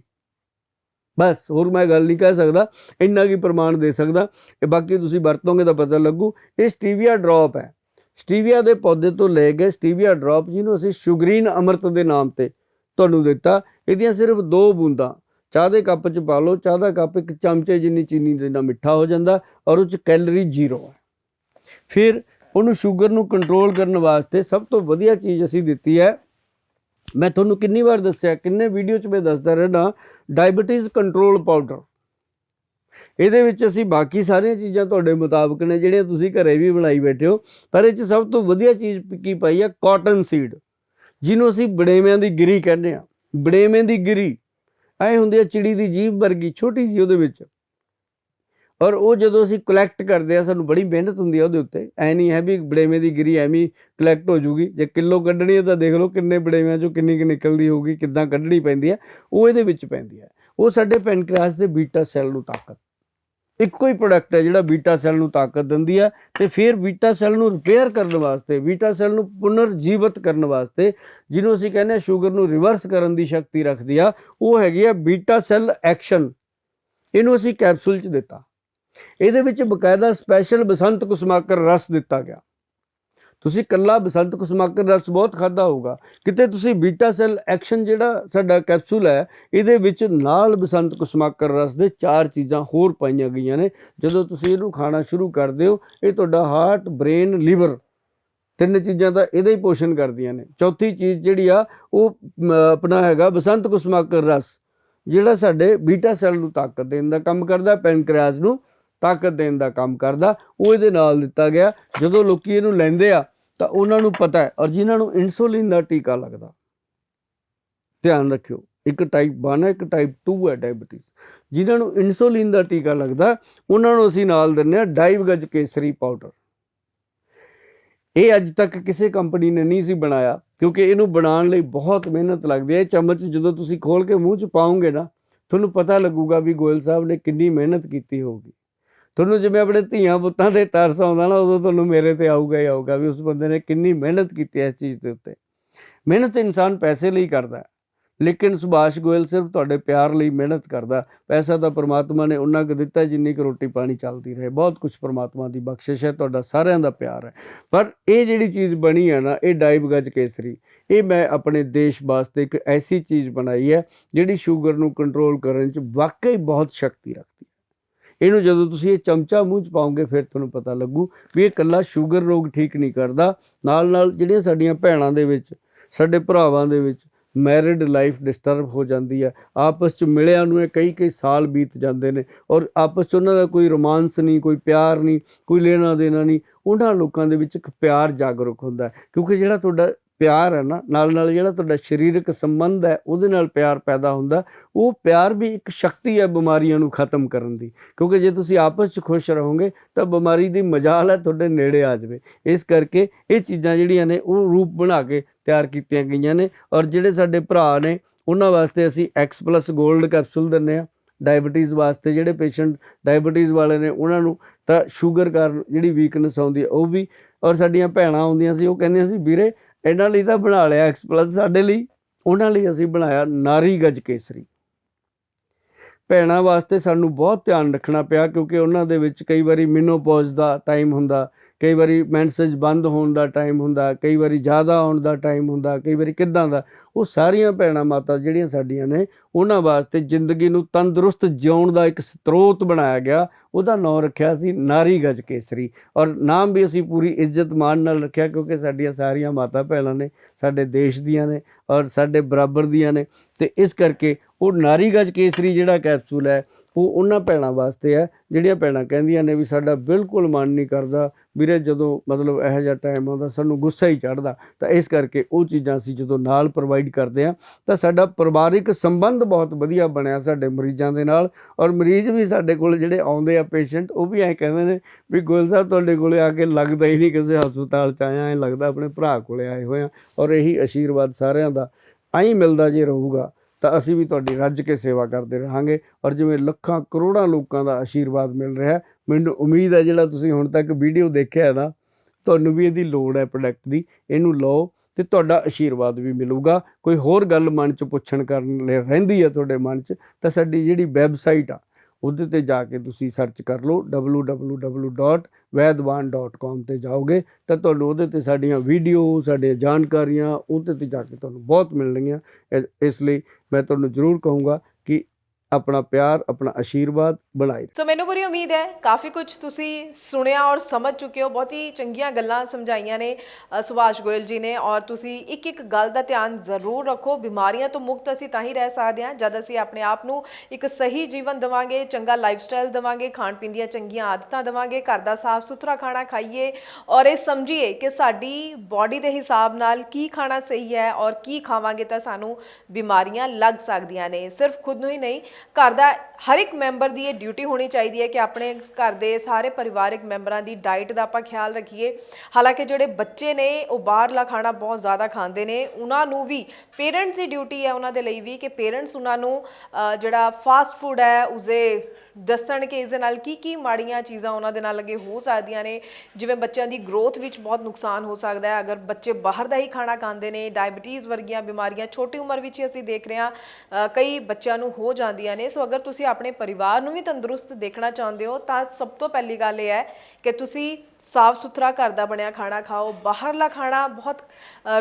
[SPEAKER 1] ਬਸ, ਹੋਰ ਮੈਂ ਗੱਲ ਨਹੀਂ ਕਹਿ ਸਕਦਾ, ਇੰਨਾ ਕੀ ਪ੍ਰਮਾਣ ਦੇ ਸਕਦਾ। ਇਹ ਬਾਕੀ ਤੁਸੀਂ ਵਰਤੋਗੇ ਤਾਂ ਪਤਾ ਲੱਗੂ, ਇਹ ਸਟੀਵੀਆ ਡ੍ਰੌਪ ਹੈ। ਸਟੀਵੀਆ ਦੇ ਪੌਦੇ ਤੋਂ ਲੈ ਕੇ ਸਟੀਵੀਆ ਡ੍ਰੌਪ ਜਿਹਨੂੰ ਅਸੀਂ ਸ਼ੂਗਰੀਨ ਅੰਮ੍ਰਿਤ ਦੇ ਨਾਮ ਤੇ ਤੁਹਾਨੂੰ ਦਿੱਤਾ। ਇਹਦੀਆਂ ਸਿਰਫ ਦੋ ਬੂੰਦਾਂ ਚਾਹ ਦੇ ਕੱਪ 'ਚ ਪਾ ਲਓ, ਚਾਹ ਦਾ ਕੱਪ ਇੱਕ ਚਮਚੇ ਜਿੰਨੀ ਚੀਨੀ ਦੇ ਨਾਲ ਮਿੱਠਾ ਹੋ ਜਾਂਦਾ ਔਰ ਉਹ 'ਚ ਕੈਲਰੀ ਜ਼ੀਰੋ ਹੈ। ਫਿਰ ਉਹਨੂੰ ਸ਼ੂਗਰ ਨੂੰ ਕੰਟਰੋਲ ਕਰਨ ਵਾਸਤੇ ਸਭ ਤੋਂ ਵਧੀਆ ਚੀਜ਼ ਅਸੀਂ ਦਿੱਤੀ ਹੈ। ਮੈਂ ਤੁਹਾਨੂੰ ਕਿੰਨੀ ਵਾਰ ਦੱਸਿਆ, ਕਿੰਨੇ ਵੀਡੀਓ 'ਚ ਮੈਂ ਦੱਸਦਾ ਰਹਿਣਾ ਡਾਇਬੀਟੀਜ਼ ਕੰਟਰੋਲ ਪਾਊਡਰ ਇਹਦੇ ਵਿੱਚ ਅਸੀਂ ਬਾਕੀ ਸਾਰੀਆਂ ਚੀਜ਼ਾਂ ਤੁਹਾਡੇ ਮੁਤਾਬਕ ਨੇ, ਜਿਹੜੀਆਂ ਤੁਸੀਂ ਘਰੇ ਵੀ ਬਣਾਈ ਬੈਠੇ ਹੋ, ਪਰ ਇਹ 'ਚ ਸਭ ਤੋਂ ਵਧੀਆ ਚੀਜ਼ ਕੀ ਪਾਈ ਆ ਕਾਟਨ ਸੀਡ ਜਿਹਨੂੰ ਅਸੀਂ ਬੜੇਵਿਆਂ ਦੀ ਗਿਰੀ ਕਹਿੰਦੇ ਆ ਬੜੇਵੇਂ ਦੀ ਗਿਰੀ। ਐ ਹੁੰਦੀ ਆ ਚਿੜੀ ਦੀ ਜੀਭ ਵਰਗੀ, ਛੋਟੀ ਜੀ ਉਹਦੇ ਵਿੱਚ। ਔਰ ਉਹ ਜਦੋਂ ਅਸੀਂ ਕਲੈਕਟ ਕਰਦੇ ਆ, ਸਾਨੂੰ ਬੜੀ ਮਿਹਨਤ ਹੁੰਦੀ ਆ ਉਹਦੇ ਉੱਤੇ। ਐ ਨਹੀਂ ਹੈ ਵੀ ਬੜੇਵੇਂ ਦੀ ਗਿਰੀ ਐਵੇਂ ਕਲੈਕਟ ਹੋ ਜੂਗੀ। ਜੇ ਕਿਲੋ ਕੱਢਣੀ ਹੈ ਤਾਂ ਦੇਖ ਲਓ ਕਿੰਨੇ ਬੜੇਵਿਆਂ ਚੋਂ ਕਿੰਨੀ ਕਿ ਨਿਕਲਦੀ ਹੋਊਗੀ, ਕਿੱਦਾਂ ਕੱਢਣੀ ਪੈਂਦੀ ਹੈ ਉਹ ਇਹਦੇ ਵਿੱਚ ਪੈਂਦੀ ਹੈ ਉਹ ਸਾਡੇ ਪੈਨਕ੍ਰੀਆਸ ਦੇ ਬੀਟਾ ਸੈੱਲ ਨੂੰ ਤਾਕਤ। ਇੱਕੋ ਹੀ ਪ੍ਰੋਡਕਟ ਹੈ ਜਿਹੜਾ ਬੀਟਾ ਸੈੱਲ ਨੂੰ ਤਾਕਤ ਦਿੰਦੀ ਹੈ ਤੇ ਫਿਰ ਬੀਟਾ ਸੈੱਲ ਨੂੰ ਰਿਪੇਅਰ ਕਰਨ ਵਾਸਤੇ ਬੀਟਾ ਸੈੱਲ ਨੂੰ ਪੁਨਰ ਜੀਵਤ ਕਰਨ ਵਾਸਤੇ ਜਿਹਨੂੰ ਅਸੀਂ ਕਹਿੰਦੇ ਹਾਂ ਸ਼ੂਗਰ ਨੂੰ ਰਿਵਰਸ ਕਰਨ ਦੀ ਸ਼ਕਤੀ ਰੱਖਦੀ ਆ, ਉਹ ਹੈਗੀ ਆ ਬੀਟਾ ਸੈੱਲ ਐਕਸ਼ਨ ਇਹਨੂੰ ਅਸੀਂ ਕੈਪਸੂਲ 'ਚ ਦਿੱਤਾ। ਇਹਦੇ ਵਿੱਚ ਬਕਾਇਦਾ ਸਪੈਸ਼ਲ ਬਸੰਤ ਕੁਸਮਾਕਰ ਰਸ ਦਿੱਤਾ ਗਿਆ। ਤੁਸੀਂ ਕੱਲਾ ਬਸੰਤ ਕੁਸਮਾਕਰ ਰਸ ਬਹੁਤ ਖਾਦਾ ਹੋਊਗਾ। ਕਿਤੇ ਤੁਸੀਂ ਬੀਟਾ ਸੈੱਲ ਐਕਸ਼ਨ ਜਿਹੜਾ ਸਾਡਾ ਕੈਪਸੂਲ ਹੈ, ਇਹਦੇ ਵਿੱਚ ਨਾਲ ਬਸੰਤ ਕੁਸਮਾਕਰ ਰਸ ਦੇ ਚਾਰ ਚੀਜ਼ਾਂ ਹੋਰ ਪਾਈਆਂ ਗਈਆਂ ਨੇ। ਜਦੋਂ ਤੁਸੀਂ ਇਹਨੂੰ ਖਾਣਾ ਸ਼ੁਰੂ ਕਰਦੇ ਹੋ, ਇਹ ਤੁਹਾਡਾ ਹਾਰਟ ਬ੍ਰੇਨ ਲੀਵਰ ਤਿੰਨ ਚੀਜ਼ਾਂ ਤਾਂ ਇਹਦਾ ਹੀ ਪੋਸ਼ਣ ਕਰਦੀਆਂ ਨੇ। ਚੌਥੀ ਚੀਜ਼ ਜਿਹੜੀ ਆ, ਉਹ ਆਪਣਾ ਹੈਗਾ ਬਸੰਤ ਕੁਸਮਾਕਰ ਰਸ, ਜਿਹੜਾ ਸਾਡੇ ਬੀਟਾ ਸੈੱਲ ਨੂੰ ਤਾਕਤ ਦੇਣ ਦਾ ਕੰਮ ਕਰਦਾ ਪੈਨਕ੍ਰੀਆਸ ਨੂੰ ਤਾਕਤ ਦੇਣ ਦਾ ਕੰਮ ਕਰਦਾ। ਉਹ ਇਹਦੇ ਨਾਲ ਦਿੱਤਾ ਗਿਆ। ਜਦੋਂ ਲੋਕੀ ਇਹਨੂੰ ਲੈਂਦੇ ਆ ਤਾਂ ਉਹਨਾਂ ਨੂੰ ਪਤਾ ਹੈ ਔਰ ਜਿਨ੍ਹਾਂ ਨੂੰ ਇਨਸੂਲਿਨ ਦਾ ਟੀਕਾ ਲੱਗਦਾ, ਧਿਆਨ ਰੱਖਿਓ, ਇੱਕ ਟਾਈਪ 1 ਹੈ, ਇੱਕ ਟਾਈਪ 2 ਹੈ ਡਾਇਬੀਟੀਜ਼ ਜਿਨ੍ਹਾਂ ਨੂੰ ਇਨਸੂਲਿਨ ਦਾ ਟੀਕਾ ਲੱਗਦਾ, ਉਹਨਾਂ ਨੂੰ ਅਸੀਂ ਨਾਲ ਦਿੰਨੇ ਆ ਡਾਈਵਗਜ ਕੇਸਰੀ ਪਾਊਡਰ ਇਹ ਅੱਜ ਤੱਕ ਕਿਸੇ ਕੰਪਨੀ ਨੇ ਨਹੀਂ ਸੀ ਬਣਾਇਆ, ਕਿਉਂਕਿ ਇਹਨੂੰ ਬਣਾਉਣ ਲਈ ਬਹੁਤ ਮਿਹਨਤ ਲੱਗਦੀ ਹੈ। ਇਹ ਚਮਚ ਜਦੋਂ ਤੁਸੀਂ ਖੋਲ ਕੇ ਮੂੰਹ 'ਚ ਪਾਓਗੇ ਨਾ, ਤੁਹਾਨੂੰ ਪਤਾ ਲੱਗੂਗਾ ਵੀ ਗੋਇਲ ਸਾਹਿਬ ਨੇ ਕਿੰਨੀ ਮਿਹਨਤ ਕੀਤੀ ਹੋਊਗੀ। ਤੁਹਾਨੂੰ ਜਿਵੇਂ ਆਪਣੇ ਧੀਆਂ ਪੁੱਤਾਂ ਤੇ ਤਰਸ ਆਉਂਦਾ ਨਾ, ਉਦੋਂ ਤੁਹਾਨੂੰ ਮੇਰੇ ਤੇ ਆਊਗਾ ਹੀ ਆਊਗਾ ਵੀ ਉਸ ਬੰਦੇ ਨੇ ਕਿੰਨੀ ਮਿਹਨਤ ਕੀਤੀ ਇਸ ਚੀਜ਼ ਦੇ ਉੱਤੇ। ਮਿਹਨਤ ਇਨਸਾਨ ਪੈਸੇ ਲਈ ਕਰਦਾ ਲੇਕਿਨ ਸੁਭਾਸ਼ ਗੋਇਲ ਸਿਰਫ ਤੁਹਾਡੇ ਪਿਆਰ ਲਈ ਮਿਹਨਤ ਕਰਦਾ ਪੈਸਾ ਤਾਂ ਪ੍ਰਮਾਤਮਾ ਨੇ ਉਹਨਾਂ ਕੁ ਦਿੱਤਾ ਜਿੰਨੀ ਕੁ ਰੋਟੀ ਪਾਣੀ ਚੱਲਦੀ ਰਹੇ। ਬਹੁਤ ਕੁਝ ਪ੍ਰਮਾਤਮਾ ਦੀ ਬਖਸ਼ਿਸ਼ ਹੈ, ਤੁਹਾਡਾ ਸਾਰਿਆਂ ਦਾ ਪਿਆਰ ਹੈ। ਪਰ ਇਹ ਜਿਹੜੀ ਚੀਜ਼ ਬਣੀ ਹੈ ਨਾ, ਇਹ ਡਾਈਬ ਗੱਜ ਕੇਸਰੀ। ਇਹ ਮੈਂ ਆਪਣੇ ਦੇਸ਼ ਵਾਸਤੇ ਇੱਕ ਐਸੀ ਚੀਜ਼ ਬਣਾਈ ਹੈ, ਜਿਹੜੀ ਸ਼ੂਗਰ ਨੂੰ ਕੰਟਰੋਲ ਕਰਨ 'ਚ ਵਾਕਈ ਬਹੁਤ ਸ਼ਕਤੀ ਰੱਖਦੀ ਇਹਨੂੰ ਜਦੋਂ ਤੁਸੀਂ ਇਹ ਚਮਚਾ ਮੂੰਹ 'ਚ ਪਾਓਗੇ, ਫਿਰ ਤੁਹਾਨੂੰ ਪਤਾ ਲੱਗੂ ਵੀ ਇਹ ਇਕੱਲਾ ਸ਼ੂਗਰ ਰੋਗ ਠੀਕ ਨਹੀਂ ਕਰਦਾ। ਨਾਲ ਨਾਲ ਜਿਹੜੀਆਂ ਸਾਡੀਆਂ ਭੈਣਾਂ ਦੇ ਵਿੱਚ, ਸਾਡੇ ਭਰਾਵਾਂ ਦੇ ਵਿੱਚ ਮੈਰਿਡ ਲਾਈਫ ਡਿਸਟਰਬ ਹੋ ਜਾਂਦੀ ਹੈ। ਆਪਸ 'ਚ ਮਿਲਿਆਂ ਨੂੰ ਇਹ ਕਈ ਕਈ ਸਾਲ ਬੀਤ ਜਾਂਦੇ ਨੇ ਔਰ ਆਪਸ 'ਚ ਉਹਨਾਂ ਦਾ ਕੋਈ ਰੋਮਾਂਸ ਨਹੀਂ, ਕੋਈ ਪਿਆਰ ਨਹੀਂ, ਕੋਈ ਲੈਣਾ ਦੇਣਾ ਨਹੀਂ। ਉਹਨਾਂ ਲੋਕਾਂ ਦੇ ਵਿੱਚ ਇੱਕ ਪਿਆਰ ਜਾਗਰੂਕ ਹੁੰਦਾ ਕਿਉਂਕਿ ਜਿਹੜਾ ਤੁਹਾਡਾ ਪਿਆਰ ਹੈ ਨਾ, ਨਾਲ ਨਾਲ ਜਿਹੜਾ ਤੁਹਾਡਾ ਸਰੀਰਕ ਸੰਬੰਧ ਹੈ, ਉਹਦੇ ਨਾਲ ਪਿਆਰ ਪੈਦਾ ਹੁੰਦਾ ਉਹ ਪਿਆਰ ਵੀ ਇੱਕ ਸ਼ਕਤੀ ਹੈ ਬਿਮਾਰੀਆਂ ਨੂੰ ਖਤਮ ਕਰਨ ਦੀ। ਕਿਉਂਕਿ ਜੇ ਤੁਸੀਂ ਆਪਸ 'ਚ ਖੁਸ਼ ਰਹੋਗੇ, ਤਾਂ ਬਿਮਾਰੀ ਦੀ ਮਜਾਲ ਹੈ ਤੁਹਾਡੇ ਨੇੜੇ ਆ ਜਾਵੇ। ਇਸ ਕਰਕੇ ਇਹ ਚੀਜ਼ਾਂ ਜਿਹੜੀਆਂ ਨੇ, ਉਹ ਰੂਪ ਬਣਾ ਕੇ ਤਿਆਰ ਕੀਤੀਆਂ ਗਈਆਂ ਨੇ। ਔਰ ਜਿਹੜੇ ਸਾਡੇ ਭਰਾ ਨੇ, ਉਹਨਾਂ ਵਾਸਤੇ ਅਸੀਂ X+ 골ਡ ਕੈਪਸੂਲ ਦਿੰਨੇ ਆ ਡਾਇਬੀਟੀਜ਼ ਵਾਸਤੇ ਜਿਹੜੇ ਪੇਸ਼ੈਂਟ ਡਾਇਬੀਟੀਜ਼ ਵਾਲੇ ਨੇ, ਉਹਨਾਂ ਨੂੰ ਤਾਂ ਸ਼ੂਗਰ ਕਾਰਨ ਜਿਹੜੀ ਵੀਕਨੈਸ ਆਉਂਦੀ ਹੈ, ਉਹ ਵੀ। ਔਰ ਸਾਡੀਆਂ ਭੈਣਾਂ ਆਉਂਦੀਆਂ ਸੀ, ਉਹ ਕਹਿੰਦੀਆਂ ਸੀ, ਵੀਰੇ ਇਹਨਾਂ ਲਈ ਤਾਂ ਬਣਾ ਲਿਆ X+ ਸਾਡੇ ਲਈ। ਉਹਨਾਂ ਲਈ ਅਸੀਂ ਬਣਾਇਆ ਨਾਰੀ ਗਜ ਕੇਸਰੀ। ਭੈਣਾਂ ਵਾਸਤੇ ਸਾਨੂੰ ਬਹੁਤ ਧਿਆਨ ਰੱਖਣਾ ਪਿਆ ਕਿਉਂਕਿ ਉਹਨਾਂ ਦੇ ਵਿੱਚ ਕਈ ਵਾਰੀ ਮਿਨੋਪੌਜ਼ ਦਾ ਟਾਈਮ ਹੁੰਦਾ। ਕਈ ਵਾਰੀ ਮੈਂਸੇਜ ਬੰਦ ਹੋਣ ਦਾ ਟਾਈਮ ਹੁੰਦਾ, ਕਈ ਵਾਰੀ ਜ਼ਿਆਦਾ ਆਉਣ ਦਾ ਟਾਈਮ ਹੁੰਦਾ, ਕਈ ਵਾਰੀ ਕਿੱਦਾਂ ਦਾ। ਉਹ ਸਾਰੀਆਂ ਭੈਣਾਂ ਮਾਤਾ ਜਿਹੜੀਆਂ ਸਾਡੀਆਂ ਨੇ, ਉਹਨਾਂ ਵਾਸਤੇ ਜ਼ਿੰਦਗੀ ਨੂੰ ਤੰਦਰੁਸਤ ਜਿਉਣ ਦਾ ਇੱਕ ਸਰੋਤ ਬਣਾਇਆ ਗਿਆ। ਉਹਦਾ ਨਾਮ ਰੱਖਿਆ ਸੀ ਨਾਰੀ ਗਜ ਕੇਸਰੀ। ਔਰ ਨਾਮ ਵੀ ਅਸੀਂ ਪੂਰੀ ਇੱਜ਼ਤ ਮਾਣ ਨਾਲ ਰੱਖਿਆ, ਕਿਉਂਕਿ ਸਾਡੀਆਂ ਸਾਰੀਆਂ ਮਾਤਾ ਭੈਣਾਂ ਨੇ, ਸਾਡੇ ਦੇਸ਼ ਦੀਆਂ ਨੇ ਔਰ ਸਾਡੇ ਬਰਾਬਰ ਦੀਆਂ ਨੇ। ਤੇ ਇਸ ਕਰਕੇ ਉਹ ਨਾਰੀ ਗਜ ਕੇਸਰੀ ਜਿਹੜਾ ਕੈਪਸੂਲ ਹੈ ਉਹ ਉਹਨਾਂ ਭੈਣਾਂ ਵਾਸਤੇ ਹੈ, ਜਿਹੜੀਆਂ ਭੈਣਾਂ ਕਹਿੰਦੀਆਂ ਨੇ ਵੀ ਸਾਡਾ ਬਿਲਕੁਲ ਮਨ ਨਹੀਂ ਕਰਦਾ ਵੀਰੇ ਜਦੋਂ ਮਤਲਬ ਇਹੋ ਜਿਹਾ ਟਾਈਮ ਆਉਂਦਾ, ਸਾਨੂੰ ਗੁੱਸਾ ਹੀ ਚੜਦਾ ਤਾਂ ਇਸ ਕਰਕੇ ਉਹ ਚੀਜ਼ਾਂ ਅਸੀਂ ਜਦੋਂ ਨਾਲ ਪ੍ਰੋਵਾਈਡ ਕਰਦੇ ਆ ਤਾਂ ਸਾਡਾ ਪਰਿਵਾਰਿਕ ਸੰਬੰਧ ਬਹੁਤ ਵਧੀਆ ਬਣਿਆ ਸਾਡੇ ਮਰੀਜ਼ਾਂ ਦੇ ਨਾਲ ਔਰ ਮਰੀਜ਼ ਵੀ ਸਾਡੇ ਕੋਲ ਜਿਹੜੇ ਆਉਂਦੇ ਆ ਪੇਸ਼ੈਂਟ ਉਹ ਵੀ ਐਂ ਕਹਿੰਦੇ ਨੇ ਵੀ ਗੋਇਲ ਸਾਹਿਬ ਤੁਹਾਡੇ ਕੋਲੇ ਆ ਕੇ ਲੱਗਦਾ ਹੀ ਨਹੀਂ ਕਿਸੇ ਹਸਪਤਾਲ ਚ ਆਇਆ, ਐਂ ਲੱਗਦਾ ਆਪਣੇ ਭਰਾ ਕੋਲੇ ਆਏ ਹੋਏ ਆ ਔਰ ਇਹੀ ਆਸ਼ੀਰਵਾਦ ਸਾਰਿਆਂ ਦਾ ਐਂ ਮਿਲਦਾ ਜੇ ਰਹੂਗਾ। ਤਾਂ ਅਸੀਂ ਵੀ ਤੁਹਾਡੀ ਰੱਜ ਕੇ ਸੇਵਾ ਕਰਦੇ ਰਹਾਂਗੇ ਔਰ ਜਿਵੇਂ ਲੱਖਾਂ ਕਰੋੜਾਂ ਲੋਕਾਂ ਦਾ ਆਸ਼ੀਰਵਾਦ ਮਿਲ ਰਿਹਾ ਮੈਨੂੰ ਉਮੀਦ ਹੈ ਜਿਹੜਾ ਤੁਸੀਂ ਹੁਣ ਤੱਕ ਵੀਡੀਓ ਦੇਖਿਆ ਹੈ ਨਾ, ਤੁਹਾਨੂੰ ਵੀ ਇਹਦੀ ਲੋੜ ਹੈ ਪ੍ਰੋਡਕਟ ਦੀ, ਇਹਨੂੰ ਲਓ ਤੇ ਤੁਹਾਡਾ ਆਸ਼ੀਰਵਾਦ ਵੀ ਮਿਲੂਗਾ। ਕੋਈ ਹੋਰ ਗੱਲ ਮਨ 'ਚ ਪੁੱਛਣ ਕਰਨ ਲਈ ਰਹਿੰਦੀ ਹੈ ਤੁਹਾਡੇ ਮਨ 'ਚ, ਤਾਂ ਸਾਡੀ ਜਿਹੜੀ ਵੈਬਸਾਈਟ ਆ ਉਹਦੇ ਤੇ ਜਾ ਕੇ ਤੁਸੀਂ ਸਰਚ ਕਰ ਲਓ www.vaidwan.com ਤੇ ਜਾਓਗੇ ਤਾਂ ਤੁਹਾਨੂੰ ਉਹਦੇ ਤੇ ਸਾਡੀਆਂ ਵੀਡੀਓ ਸਾਡੀਆਂ ਜਾਣਕਾਰੀਆਂ, ਉਹਦੇ ਤੇ ਜਾ ਕੇ ਤੁਹਾਨੂੰ ਬਹੁਤ ਮਿਲਣਗੀਆਂ। ਇਸ- ਇਸ ਲਈ ਮੈਂ ਤੁਹਾਨੂੰ ਜ਼ਰੂਰ ਕਹੂੰਗਾ ਕਿ ਆਪਣਾ ਪਿਆਰ, ਆਪਣਾ ਆਸ਼ੀਰਵਾਦ ਬਣਾਏ
[SPEAKER 2] ਸੋ ਮੈਨੂੰ ਪੂਰੀ ਉਮੀਦ ਹੈ, ਕਾਫੀ ਕੁਝ ਤੁਸੀਂ ਸੁਣਿਆ ਔਰ ਸਮਝ ਚੁੱਕੇ ਹੋ, ਬਹੁਤ ਹੀ ਚੰਗੀਆਂ ਗੱਲਾਂ ਸਮਝਾਈਆਂ ਨੇ ਸੁਭਾਸ਼ ਗੋਇਲ ਜੀ ਨੇ ਔਰ ਤੁਸੀਂ ਇੱਕ ਇੱਕ ਗੱਲ ਦਾ ਧਿਆਨ ਜ਼ਰੂਰ ਰੱਖੋ, ਬਿਮਾਰੀਆਂ ਤੋਂ ਮੁਕਤ ਅਸੀਂ ਤਾਂ ਹੀ ਰਹਿ ਸਕਦੇ ਹਾਂ, ਜਦ ਅਸੀਂ ਆਪਣੇ ਆਪ ਨੂੰ ਇੱਕ ਸਹੀ ਜੀਵਨ ਦੇਵਾਂਗੇ, ਚੰਗਾ ਲਾਈਫ ਸਟਾਈਲ ਦੇਵਾਂਗੇ, ਖਾਣ ਪੀਣ ਦੀਆਂ ਚੰਗੀਆਂ ਆਦਤਾਂ ਦੇਵਾਂਗੇ, ਘਰ ਦਾ ਸਾਫ਼ ਸੁਥਰਾ ਖਾਣਾ ਖਾਈਏ ਔਰ ਇਹ ਸਮਝੀਏ ਕਿ ਸਾਡੀ ਬਾਡੀ ਦੇ ਹਿਸਾਬ ਨਾਲ ਕੀ ਖਾਣਾ ਸਹੀ ਹੈ ਔਰ ਕੀ ਖਾਵਾਂਗੇ ਤਾਂ ਸਾਨੂੰ ਬਿਮਾਰੀਆਂ ਲੱਗ ਸਕਦੀਆਂ ਨੇ, ਸਿਰਫ ਖੁਦ ਨੂੰ ਹੀ ਨਹੀਂ ਘਰ ਦਾ ਹਰ ਇੱਕ ਮੈਂਬਰ ਦੀ ਇਹ ਡਿਊਟੀ ਹੋਣੀ ਚਾਹੀਦੀ ਹੈ ਕਿ ਆਪਣੇ ਘਰ ਦੇ ਸਾਰੇ ਪਰਿਵਾਰਕ ਮੈਂਬਰਾਂ ਦੀ ਡਾਈਟ ਦਾ ਆਪਾਂ ਖਿਆਲ ਰੱਖੀਏ। ਹਾਲਾਂਕਿ ਜਿਹੜੇ ਬੱਚੇ ਨੇ, ਉਹ ਬਾਹਰਲਾ ਖਾਣਾ ਬਹੁਤ ਜ਼ਿਆਦਾ ਖਾਂਦੇ ਨੇ। ਉਹਨਾਂ ਨੂੰ ਵੀ ਪੇਰੈਂਟਸ ਦੀ ਡਿਊਟੀ ਹੈ ਉਹਨਾਂ ਦੇ ਲਈ ਵੀ ਕਿ ਪੇਰੈਂਟਸ ਉਹਨਾਂ ਨੂੰ ਜਿਹੜਾ ਫਾਸਟ ਫੂਡ ਹੈ, ਉਸਦੇ ਦੱਸਣ ਕਿ ਇਸ ਦੇ ਨਾਲ ਕੀ ਕੀ ਮਾੜੀਆਂ ਚੀਜ਼ਾਂ ਉਹਨਾਂ ਦੇ ਨਾਲ ਅੱਗੇ ਹੋ ਸਕਦੀਆਂ ਨੇ, ਜਿਵੇਂ ਬੱਚਿਆਂ ਦੀ ਗਰੋਥ ਵਿੱਚ ਬਹੁਤ ਨੁਕਸਾਨ ਹੋ ਸਕਦਾ ਹੈ। ਅਗਰ ਬੱਚੇ ਬਾਹਰ ਦਾ ਹੀ ਖਾਣਾ ਖਾਂਦੇ ਨੇ ਡਾਇਬੀਟੀਜ਼ ਵਰਗੀਆਂ ਬਿਮਾਰੀਆਂ ਛੋਟੀ ਉਮਰ ਵਿੱਚ ਹੀ ਅਸੀਂ ਦੇਖ ਰਹੇ ਹਾਂ ਕਈ ਬੱਚਿਆਂ ਨੂੰ ਹੋ ਜਾਂਦੀਆਂ ਨੇ। ਸੋ ਅਗਰ ਤੁਸੀਂ ਆਪਣੇ ਪਰਿਵਾਰ ਨੂੰ ਵੀ ਤੰਦਰੁਸਤ ਦੇਖਣਾ ਚਾਹੁੰਦੇ ਹੋ, ਤਾਂ ਸਭ ਤੋਂ ਪਹਿਲੀ ਗੱਲ ਇਹ ਹੈ ਕਿ ਤੁਸੀਂ ਸਾਫ਼ ਸੁਥਰਾ ਘਰ ਦਾ ਬਣਿਆ ਖਾਣਾ ਖਾਓ। ਬਾਹਰਲਾ ਖਾਣਾ ਬਹੁਤ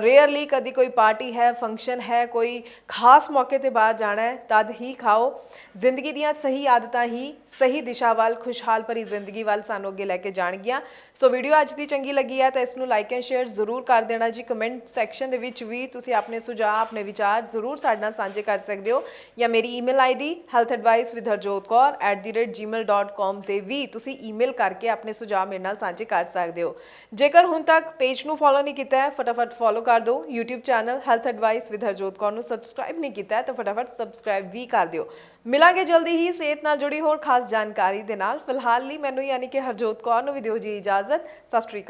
[SPEAKER 2] ਰੇਅਰਲੀ ਕਦੀ ਕੋਈ ਪਾਰਟੀ ਹੈ ਫੰਕਸ਼ਨ ਹੈ, ਕੋਈ ਖਾਸ ਮੌਕੇ ਤੇ ਬਾਹਰ ਜਾਣਾ ਹੈ, ਤਦ ਹੀ ਖਾਓ। ਜ਼ਿੰਦਗੀ ਦੀਆਂ ਸਹੀ ਆਦਤਾਂ ਹੀ ਸਹੀ ਦਿਸ਼ਾ ਵੱਲ, ਖੁਸ਼ਹਾਲ ਭਰੀ ਜ਼ਿੰਦਗੀ ਵੱਲ ਸਾਨੂੰ ਅੱਗੇ ਲੈ ਕੇ ਜਾਣਗੀਆਂ। ਸੋ ਵੀਡੀਓ ਅੱਜ ਦੀ ਚੰਗੀ ਲੱਗੀ ਹੈ ਤਾਂ ਇਸ ਨੂੰ ਲਾਈਕ ਐਂਡ ਸ਼ੇਅਰ ਜ਼ਰੂਰ ਕਰ ਦੇਣਾ ਜੀ। ਕਮੈਂਟ ਸੈਕਸ਼ਨ ਦੇ ਵਿੱਚ ਵੀ ਤੁਸੀਂ ਆਪਣੇ ਸੁਝਾਅ, ਆਪਣੇ ਵਿਚਾਰ ਜ਼ਰੂਰ ਸਾਡੇ ਨਾਲ ਸਾਂਝੇ ਕਰ ਸਕਦੇ ਹੋ। ਜਾਂ ਮੇਰੀ ਈਮੇਲ ਆਈਡੀ healthadvice@harjotkaur@gmail.com ਤੇ ਵੀ ਤੁਸੀਂ ਈਮੇਲ ਕਰਕੇ ਆਪਣੇ ਸੁਝਾਅ ਮੇਰੇ ਨਾਲ ਸਾਂਝੇ ਕਰ ਸਕਦੇ ਹੋ। ਜੇਕਰ ਹੁਣ ਤੱਕ ਪੇਜ ਨੂੰ ਫੋਲੋ ਨਹੀਂ ਕੀਤਾ ਹੈ, ਫਟਾਫਟ ਫੋਲੋ ਕਰ ਦਿਓ। YouTube channel health advice with Harjot Kaur ਨੂੰ ਸਬਸਕ੍ਰਾਈਬ ਨਹੀਂ ਕੀਤਾ ਹੈ, ਤਾਂ ਫਟਾਫਟ ਸਬਸਕ੍ਰਾਈਬ ਵੀ ਕਰ ਦਿਓ। ਮਿਲਾਂਗੇ ਜਲਦੀ ਹੀ ਸਿਹਤ ਨਾਲ ਜੁੜੀ ਹੋਰ ਖਾਸ ਜਾਣਕਾਰੀ ਦੇ ਨਾਲ। ਫਿਲਹਾਲ ਲਈ ਮੈਨੂੰ ਯਾਨੀ ਕਿ ਹਰਜੋਤ ਕੌਰ ਨੂੰ ਵੀ ਦਿਓ ਜੀ ਇਜਾਜ਼ਤ। ਸਤਿ ਸ਼੍ਰੀ ਅਕਾਲ।